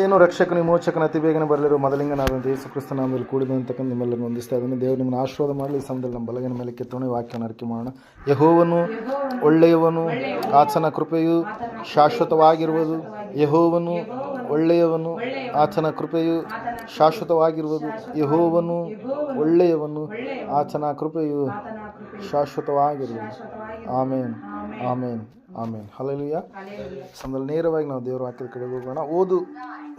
ಏನು ರಕ್ಷಕ ವಿಮೋಚಕನ ಅತಿ ಬೇಗನೆ ಬರಲಿರುವ ಮೊದಲಿಂಗನಾದಂಥ ಯೇಸು ಕ್ರಿಸ್ತ ನಾಮದಲ್ಲಿ ಕೂಡಿದೆ ಅಂತಕ್ಕಂಥ ನಿಮ್ಮೆಲ್ಲರನ್ನು ಹೊಂದಿಸ್ತಾ ಇದ್ದೀನಿ. ದೇವರು ನಿಮ್ಮನ್ನು ಆಶೀರ್ವಾದ ಮಾಡಲಿ. ಈ ಸಮಯದಲ್ಲಿ ನಮ್ಮ ಬಲಗಿನ ಮೇಲೆ ಕೆತ್ತೋಣ ವಾಕ್ಯವನ್ನು ಅರಿಕೆ ಮಾಡೋಣ. ಯಹೋವನು ಒಳ್ಳೆಯವನು, ಆತನ ಕೃಪೆಯು ಶಾಶ್ವತವಾಗಿರುವುದು. ಯಹೋವನು ಒಳ್ಳೆಯವನು, ಆತನ ಕೃಪೆಯು ಶಾಶ್ವತವಾಗಿರುವುದು. ಯಹೋವನು ಒಳ್ಳೆಯವನು, ಆತನ ಕೃಪೆಯು ಶಾಶ್ವತವಾಗಿರುವುದು. ಆಮೇನು, ಆಮೇನ್ ಆಮೇನ್. ಹಲಲಿಯ ಸಮಯದಲ್ಲಿ ನೇರವಾಗಿ ನಾವು ದೇವರ ವಾಕ್ಯದ ಕಡೆ ಹೋಗೋಣ. ಓದು.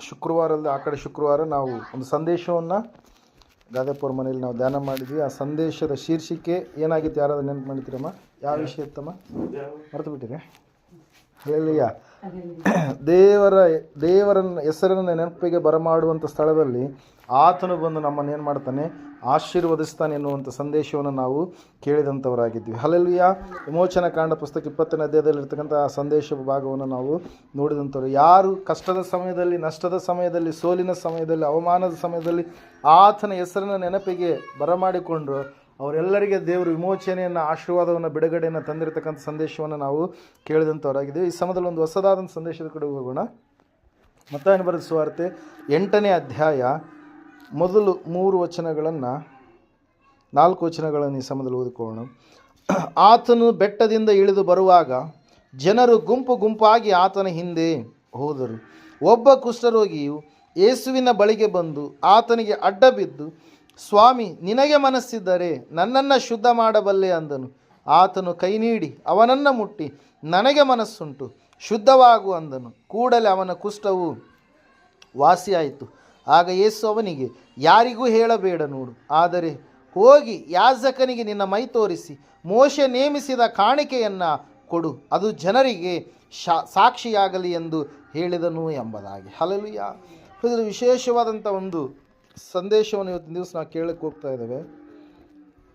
ಶುಕ್ರವಾರದಲ್ಲಿ ಆ ಕಡೆ ಶುಕ್ರವಾರ ನಾವು ಒಂದು ಸಂದೇಶವನ್ನು ಗಾದೆಪುರ ಮನೆಯಲ್ಲಿ ನಾವು ಧ್ಯಾನ ಮಾಡಿದ್ವಿ. ಆ ಸಂದೇಶದ ಶೀರ್ಷಿಕೆ ಏನಾಗಿತ್ತು? ಯಾರಾದರೂ ನೆನಪು ಮಾಡಿದ್ದೀರಮ್ಮ? ಯಾವ ವಿಷಯ ಇತ್ತಮ್ಮ? ಮರೆತು ಬಿಟ್ಟಿರಿ ಹೇಳಿಯ ದೇವರ ದೇವರನ್ನ ಹೆಸರನ್ನು ನೆನಪಿಗೆ ಬರಮಾಡುವಂಥ ಸ್ಥಳದಲ್ಲಿ ಆತನು ಬಂದು ನಮ್ಮನ್ನು ಏನು ಮಾಡ್ತಾನೆ? ಆಶೀರ್ವದಿಸ್ತಾನೆ ಎನ್ನುವಂಥ ಸಂದೇಶವನ್ನು ನಾವು ಕೇಳಿದಂಥವರಾಗಿದ್ವಿ ಹಲಲಿಯ ವಿಮೋಚನ ಕಾಂಡ ಪುಸ್ತಕ ಇಪ್ಪತ್ತನೇ ಅಧ್ಯಾಯದಲ್ಲಿರ್ತಕ್ಕಂಥ ಆ ಸಂದೇಶ ಭಾಗವನ್ನು ನಾವು ನೋಡಿದಂಥವ್ರು. ಯಾರು ಕಷ್ಟದ ಸಮಯದಲ್ಲಿ, ನಷ್ಟದ ಸಮಯದಲ್ಲಿ, ಸೋಲಿನ ಸಮಯದಲ್ಲಿ, ಅವಮಾನದ ಸಮಯದಲ್ಲಿ ಆತನ ಹೆಸರಿನ ನೆನಪಿಗೆ ಬರಮಾಡಿಕೊಂಡ್ರು ಅವರೆಲ್ಲರಿಗೆ ದೇವರು ವಿಮೋಚನೆಯನ್ನು, ಆಶೀರ್ವಾದವನ್ನು, ಬಿಡುಗಡೆಯನ್ನು ತಂದಿರತಕ್ಕಂಥ ಸಂದೇಶವನ್ನು ನಾವು ಕೇಳಿದಂಥವರಾಗಿದ್ದೀವಿ. ಈ ಸಮಯದಲ್ಲಿ ಒಂದು ಹೊಸದಾದಂಥ ಸಂದೇಶದ ಕಡೆ ಹೋಗೋಣ. ಮತ್ತಾಯನ ಬರೆದ ಸುವಾರ್ತೆ ಎಂಟನೇ ಅಧ್ಯಾಯ ಮೊದಲು ಮೂರು ವಚನಗಳನ್ನು, ನಾಲ್ಕು ವಚನಗಳನ್ನು ಈ ಸಮಯದಲ್ಲಿ ಓದಿಕೊಳ್ಳೋಣ. ಆತನು ಬೆಟ್ಟದಿಂದ ಇಳಿದು ಬರುವಾಗ ಜನರು ಗುಂಪು ಗುಂಪಾಗಿ ಆತನ ಹಿಂದೆ ಹೋದರು. ಒಬ್ಬ ಕುಷ್ಠರೋಗಿಯು ಯೇಸುವಿನ ಬಳಿಗೆ ಬಂದು ಆತನಿಗೆ ಅಡ್ಡ ಬಿದ್ದು ಸ್ವಾಮಿ, ನಿನಗೆ ಮನಸ್ಸಿದ್ದರೆ ನನ್ನನ್ನು ಶುದ್ಧ ಮಾಡಬಲ್ಲೆ ಅಂದನು. ಆತನು ಕೈ ನೀಡಿ, ಅವನನ್ನು ಮುಟ್ಟಿ, ನನಗೆ ಮನಸ್ಸುಂಟು, ಶುದ್ಧವಾಗು ಅಂದನು. ಕೂಡಲೇ ಅವನ ಕುಷ್ಠವು ವಾಸಿಯಾಯಿತು. ಆಗ ಯೇಸು ಅವನಿಗೆ, ಯಾರಿಗೂ ಹೇಳಬೇಡ ನೋಡು, ಆದರೆ ಹೋಗಿ ಯಾಜಕನಿಗೆ ನಿನ್ನ ಮೈ ತೋರಿಸಿ, ಮೋಶೆ ನೇಮಿಸಿದ ಕಾಣಿಕೆಯನ್ನು ಕೊಡು, ಅದು ಜನರಿಗೆ ಶಾ, ಸಾಕ್ಷಿಯಾಗಲಿ ಎಂದು ಹೇಳಿದನು ಎಂಬುದಾಗಿ. ಹಲಲುಯ ಇದು ವಿಶೇಷವಾದಂಥ ಒಂದು ಸಂದೇಶವನ್ನು ಇವತ್ತಿನ ದಿವಸ ನಾವು ಕೇಳಕ್ಕೆ ಹೋಗ್ತಾ ಇದ್ದೇವೆ.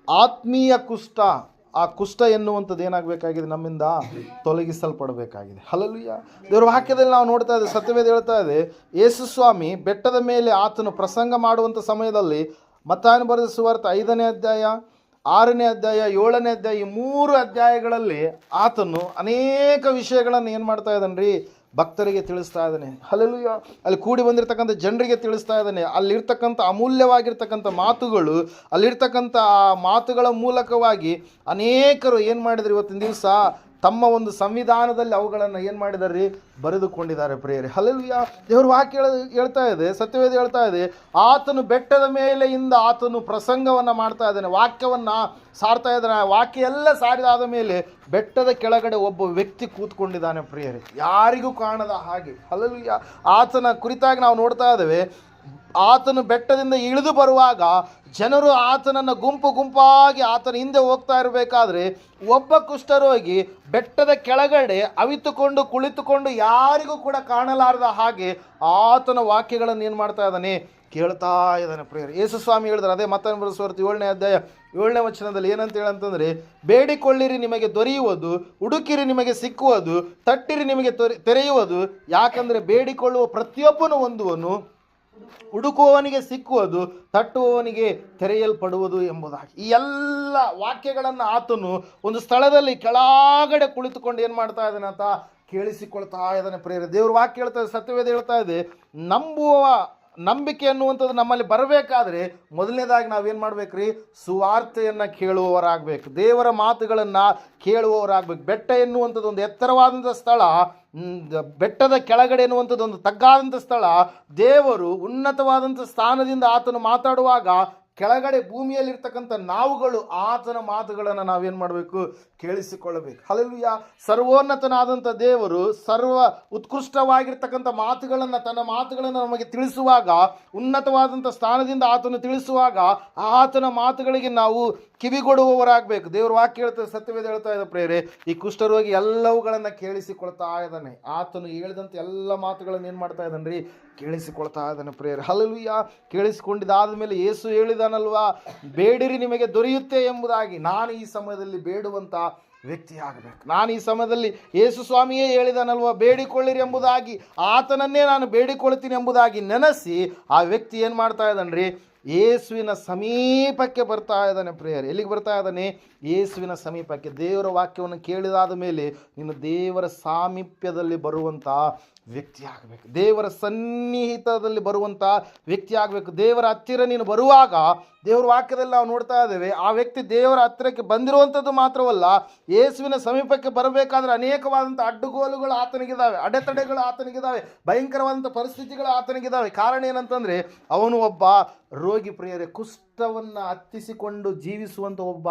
ಆತ್ಮೀಯ ಕುಷ್ಠ ಆ ಕುಷ್ಠ ಎನ್ನುವಂಥದ್ದು ಏನಾಗಬೇಕಾಗಿದೆ? ನಮ್ಮಿಂದ ತೊಲಗಿಸಲ್ಪಡಬೇಕಾಗಿದೆ. ಹಲಲುಯ್ಯ ದೇವರ ವಾಕ್ಯದಲ್ಲಿ ನಾವು ನೋಡ್ತಾ ಇದ್ದೇವೆ, ಸತ್ಯವೇದ ಹೇಳ್ತಾ ಇದೆ, ಯೇಸು ಸ್ವಾಮಿ ಬೆಟ್ಟದ ಮೇಲೆ ಆತನು ಪ್ರಸಂಗ ಮಾಡುವಂಥ ಸಮಯದಲ್ಲಿ ಮತ್ತಾಯನ ಬರೆದ ಸುವಾರ್ಥ ಐದನೇ ಅಧ್ಯಾಯ, ಆರನೇ ಅಧ್ಯಾಯ, ಏಳನೇ ಅಧ್ಯಾಯ ಈ ಮೂರು ಅಧ್ಯಾಯಗಳಲ್ಲಿ ಆತನು ಅನೇಕ ವಿಷಯಗಳನ್ನು ಏನು ಮಾಡ್ತಾ ಇದ್ದಾನೆ ಭಕ್ತರಿಗೆ ತಿಳಿಸ್ತಾ ಇದ್ದಾನೆ. ಅಲ್ಲೆಲ್ಲೂ ಅಲ್ಲಿ ಕೂಡಿ ಬಂದಿರತಕ್ಕಂಥ ಜನರಿಗೆ ತಿಳಿಸ್ತಾ ಇದ್ದಾನೆ. ಅಲ್ಲಿರ್ತಕ್ಕಂಥ ಅಮೂಲ್ಯವಾಗಿರ್ತಕ್ಕಂಥ ಮಾತುಗಳು, ಅಲ್ಲಿರ್ತಕ್ಕಂಥ ಆ ಮಾತುಗಳ ಮೂಲಕವಾಗಿ ಅನೇಕರು ಏನು ಮಾಡಿದ್ರು ಇವತ್ತಿನ ದಿವಸ? ತಮ್ಮ ಒಂದು ಸಂವಿಧಾನದಲ್ಲಿ ಅವುಗಳನ್ನು ಏನು ಮಾಡಿದಾರೆ ಬರೆದುಕೊಂಡಿದ್ದಾರೆ ಪ್ರಿಯರಿ. ಹಲಲುಯ್ಯ ದೇವರು ವಾಕ್ಯ ಹೇಳ, ಹೇಳ್ತಾ ಇದೆ, ಸತ್ಯವೇದ ಹೇಳ್ತಾ ಇದೆ. ಆತನು ಬೆಟ್ಟದ ಮೇಲೆಯಿಂದ ಆತನು ಪ್ರಸಂಗವನ್ನು ಮಾಡ್ತಾ ಇದ್ದಾನೆ, ವಾಕ್ಯವನ್ನು ಸಾರ್ತಾ ಇದ್ದಾನೆ. ಆ ವಾಕ್ಯ ಎಲ್ಲ ಸಾರಿದಾದ ಮೇಲೆ ಬೆಟ್ಟದ ಕೆಳಗಡೆ ಒಬ್ಬ ವ್ಯಕ್ತಿ ಕೂತ್ಕೊಂಡಿದ್ದಾನೆ ಪ್ರಿಯರಿ. ಯಾರಿಗೂ ಕಾಣದ ಹಾಗೆ. ಹಲಲುಯ್ಯ ಆತನ ಕುರಿತಾಗಿ ನಾವು ನೋಡ್ತಾ ಇದ್ದೇವೆ. ಆತನು ಬೆಟ್ಟದಿಂದ ಇಳಿದು ಬರುವಾಗ ಜನರು ಆತನನ್ನು ಗುಂಪು ಗುಂಪಾಗಿ ಆತನ ಹಿಂದೆ ಹೋಗ್ತಾ ಇರಬೇಕಾದ್ರೆ ಒಬ್ಬ ಕುಷ್ಠರೋಗಿ ಬೆಟ್ಟದ ಕೆಳಗಡೆ ಅವಿತುಕೊಂಡು ಕುಳಿತುಕೊಂಡು ಯಾರಿಗೂ ಕೂಡ ಕಾಣಲಾರದ ಹಾಗೆ ಆತನ ವಾಕ್ಯಗಳನ್ನು ಏನು ಮಾಡ್ತಾ ಇದ್ದಾನೆ? ಕೇಳ್ತಾ ಇದ್ದಾನೆ ಪ್ರಿಯರು. ಯೇಸು ಸ್ವಾಮಿ ಹೇಳಿದ್ರೆ ಅದೇ ಮತ್ತೆ ಬರೆಸುವರ್ತಿ ಏಳನೇ ಅಧ್ಯಾಯ ಏಳನೇ ವಚನದಲ್ಲಿ ಏನಂತ ಹೇಳಂತಂದ್ರೆ, ಬೇಡಿಕೊಳ್ಳಿರಿ ನಿಮಗೆ ದೊರೆಯುವುದು, ಹುಡುಕಿರಿ ನಿಮಗೆ ಸಿಕ್ಕುವುದು, ತಟ್ಟಿರಿ ನಿಮಗೆ ತೊರೆ, ತೆರೆಯುವುದು, ಯಾಕಂದರೆ ಬೇಡಿಕೊಳ್ಳುವ ಪ್ರತಿಯೊಬ್ಬನು ಹೊಂದುವನು ಹುಡುಕುವವನಿಗೆ ಸಿಕ್ಕುವುದು, ತಟ್ಟುವವನಿಗೆ ತೆರೆಯಲ್ಪಡುವುದು ಎಂಬುದಾಗಿ. ಈ ಎಲ್ಲ ವಾಕ್ಯಗಳನ್ನು ಆತನು ಒಂದು ಸ್ಥಳದಲ್ಲಿ ಕೆಳಗಡೆ ಕುಳಿತುಕೊಂಡು ಏನು ಮಾಡ್ತಾ ಇದ್ದಾನೆ ಅಂತ ಕೇಳಿಸಿಕೊಳ್ತಾ ಇದ್ದಾನೆ ಪ್ರೇರ ದೇವ್ರ ವಾಕ್ಯ ಹೇಳ್ತಾ ಇದೆ, ಸತ್ಯವೇದ ಹೇಳ್ತಾ ಇದೆ ನಂಬುವ ನಂಬಿಕೆ ಅನ್ನುವಂಥದ್ದು ನಮ್ಮಲ್ಲಿ ಬರಬೇಕಾದ್ರೆ ಮೊದಲನೇದಾಗಿ ನಾವೇನು ಮಾಡ್ಬೇಕ್ರಿ? ಸುವಾರ್ತೆಯನ್ನು ಕೇಳುವವರಾಗಬೇಕು. ದೇವರ ಮಾತುಗಳನ್ನು ಕೇಳುವವರಾಗಬೇಕು. ಬೆಟ್ಟ ಎನ್ನುವಂಥದ್ದು ಒಂದು ಎತ್ತರವಾದಂಥ ಸ್ಥಳ ಬೆಟ್ಟದ ಕೆಳಗಡೆ ಎನ್ನುವಂಥದ್ದು ಒಂದು ತಗ್ಗಾದಂಥ ಸ್ಥಳ. ದೇವರು ಉನ್ನತವಾದಂಥ ಸ್ಥಾನದಿಂದ ಆತನು ಮಾತಾಡುವಾಗ ಕೆಳಗಡೆ ಭೂಮಿಯಲ್ಲಿರ್ತಕ್ಕಂಥ ನಾವುಗಳು ಆತನ ಮಾತುಗಳನ್ನು ನಾವೇನು ಮಾಡಬೇಕು? ಕೇಳಿಸಿಕೊಳ್ಳಬೇಕು. ಹಲಲುಯ್ಯ ಸರ್ವೋನ್ನತನಾದಂಥ ದೇವರು ಸರ್ವ ಉತ್ಕೃಷ್ಟವಾಗಿರ್ತಕ್ಕಂಥ ಮಾತುಗಳನ್ನು, ತನ್ನ ಮಾತುಗಳನ್ನು ನಮಗೆ ತಿಳಿಸುವಾಗ, ಉನ್ನತವಾದಂಥ ಸ್ಥಾನದಿಂದ ಆತನು ತಿಳಿಸುವಾಗ ಆತನ ಮಾತುಗಳಿಗೆ ನಾವು ಕಿವಿಗೊಡುವವರಾಗಬೇಕು. ದೇವ್ರ ವಾಕ್ಯ ಹೇಳ್ತಾರೆ ಸತ್ಯವೇದ ಹೇಳ್ತಾ ಇದ್ದ ಪ್ರೇರೆ ಈ ಕುಷ್ಠರೋಗಿ ಎಲ್ಲವುಗಳನ್ನು ಕೇಳಿಸಿಕೊಳ್ತಾ ಇದ್ದಾನೆ. ಆತನು ಹೇಳಿದಂಥ ಎಲ್ಲ ಮಾತುಗಳನ್ನು ಏನು ಮಾಡ್ತಾ ಇದ್ದಾನೆ ರೀ ಕೇಳಿಸಿಕೊಳ್ತಾ ಇದ್ದಾನೆ ಪ್ರೇಯರ್. ಹಲಲುಯ್ಯ ಕೇಳಿಸಿಕೊಂಡಿದ್ದಾದ ಮೇಲೆ ಏಸು ಹೇಳಿದಾನಲ್ವಾ, ಬೇಡಿರಿ ನಿಮಗೆ ದೊರೆಯುತ್ತೆ ಎಂಬುದಾಗಿ. ನಾನು ಈ ಸಮಯದಲ್ಲಿ ಬೇಡುವಂಥ ವ್ಯಕ್ತಿ ಆಗಬೇಕು ನಾನು ಈ ಸಮಯದಲ್ಲಿ ಯೇಸು ಸ್ವಾಮಿಯೇ ಹೇಳಿದನಲ್ವ ಬೇಡಿಕೊಳ್ಳಿರಿ ಎಂಬುದಾಗಿ, ಆತನನ್ನೇ ನಾನು ಬೇಡಿಕೊಳ್ತೀನಿ ಎಂಬುದಾಗಿ ನೆನೆಸಿ ಆ ವ್ಯಕ್ತಿ ಏನು ಮಾಡ್ತಾ ಇದ್ದಾನೆ ಯೇಸುವಿನ ಸಮೀಪಕ್ಕೆ ಬರ್ತಾ ಇದ್ದಾನೆ ಪ್ರೇಯರ್. ಎಲ್ಲಿಗೆ ಬರ್ತಾ ಇದ್ದಾನೆ? ಯೇಸುವಿನ ಸಮೀಪಕ್ಕೆ. ದೇವರ ವಾಕ್ಯವನ್ನು ಕೇಳಿದಾದ ಮೇಲೆ ನಿನ್ನ ದೇವರ ಸಾಮೀಪ್ಯದಲ್ಲಿ ಬರುವಂಥ ವ್ಯಕ್ತಿ ಆಗಬೇಕು ದೇವರ ಸನ್ನಿಹಿತದಲ್ಲಿ ಬರುವಂಥ ವ್ಯಕ್ತಿ ಆಗಬೇಕು ದೇವರ ಹತ್ತಿರ ನೀನು ಬರುವಾಗ, ದೇವರ ವಾಕ್ಯದಲ್ಲಿ ನಾವು ನೋಡ್ತಾ ಇದ್ದೇವೆ, ಆ ವ್ಯಕ್ತಿ ದೇವರ ಹತ್ತಿರಕ್ಕೆ ಬಂದಿರುವಂಥದ್ದು ಮಾತ್ರವಲ್ಲ, ಯೇಸುವಿನ ಸಮೀಪಕ್ಕೆ ಬರಬೇಕಾದ್ರೆ ಅನೇಕವಾದಂಥ ಅಡ್ಡುಗೋಲುಗಳು ಆತನಿಗಿದ್ದಾವೆ, ಅಡೆತಡೆಗಳು ಆತನಿಗಿದ್ದಾವೆ, ಭಯಂಕರವಾದಂಥ ಪರಿಸ್ಥಿತಿಗಳು ಆತನಿಗಿದ್ದಾವೆ. ಕಾರಣ ಏನಂತಂದರೆ, ಅವನು ಒಬ್ಬ ರೋಗಿ ಪ್ರಿಯರೇ, ಕುಷ್ಠವನ್ನು ಹತ್ತಿಸಿಕೊಂಡು ಜೀವಿಸುವಂಥ ಒಬ್ಬ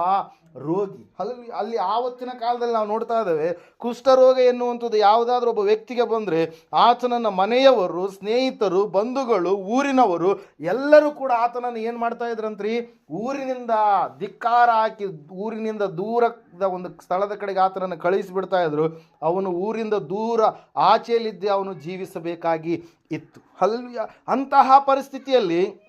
ರೋಗಿ. ಅಲ್ಲಿ ಅಲ್ಲಿ ಆವತ್ತಿನ ಕಾಲದಲ್ಲಿ ನಾವು ನೋಡ್ತಾ ಇದ್ದೇವೆ ಕುಷ್ಠರೋಗ ಎನ್ನುವಂಥದ್ದು ಯಾವುದಾದ್ರೂ ಒಬ್ಬ ವ್ಯಕ್ತಿಗೆ ಬಂದರೆ ಆತನನ್ನು ಮನೆಯವರು, ಸ್ನೇಹಿತರು, ಬಂಧುಗಳು, ಊರಿನವರು ಎಲ್ಲರೂ ಕೂಡ ಆತನನ್ನು ಏನು ಮಾಡ್ತಾ ಇದ್ರಂತ್ರಿ? ಊರಿನಿಂದ ಧಿಕ್ಕಾರ ಹಾಕಿ, ಊರಿನಿಂದ ದೂರದ ಒಂದು ಸ್ಥಳದ ಕಡೆಗೆ ಆತನನ್ನು ಕಳಿಸಿಬಿಡ್ತಾ ಇದ್ರು. ಅವನು ಊರಿಂದ ದೂರ ಆಚೆಯಲ್ಲಿದ್ದೇ ಅವನು ಜೀವಿಸಬೇಕಾಗಿ ಇತ್ತು. ಅಲ್ಲಿ ಅಂತಹ ಪರಿಸ್ಥಿತಿಯಲ್ಲಿ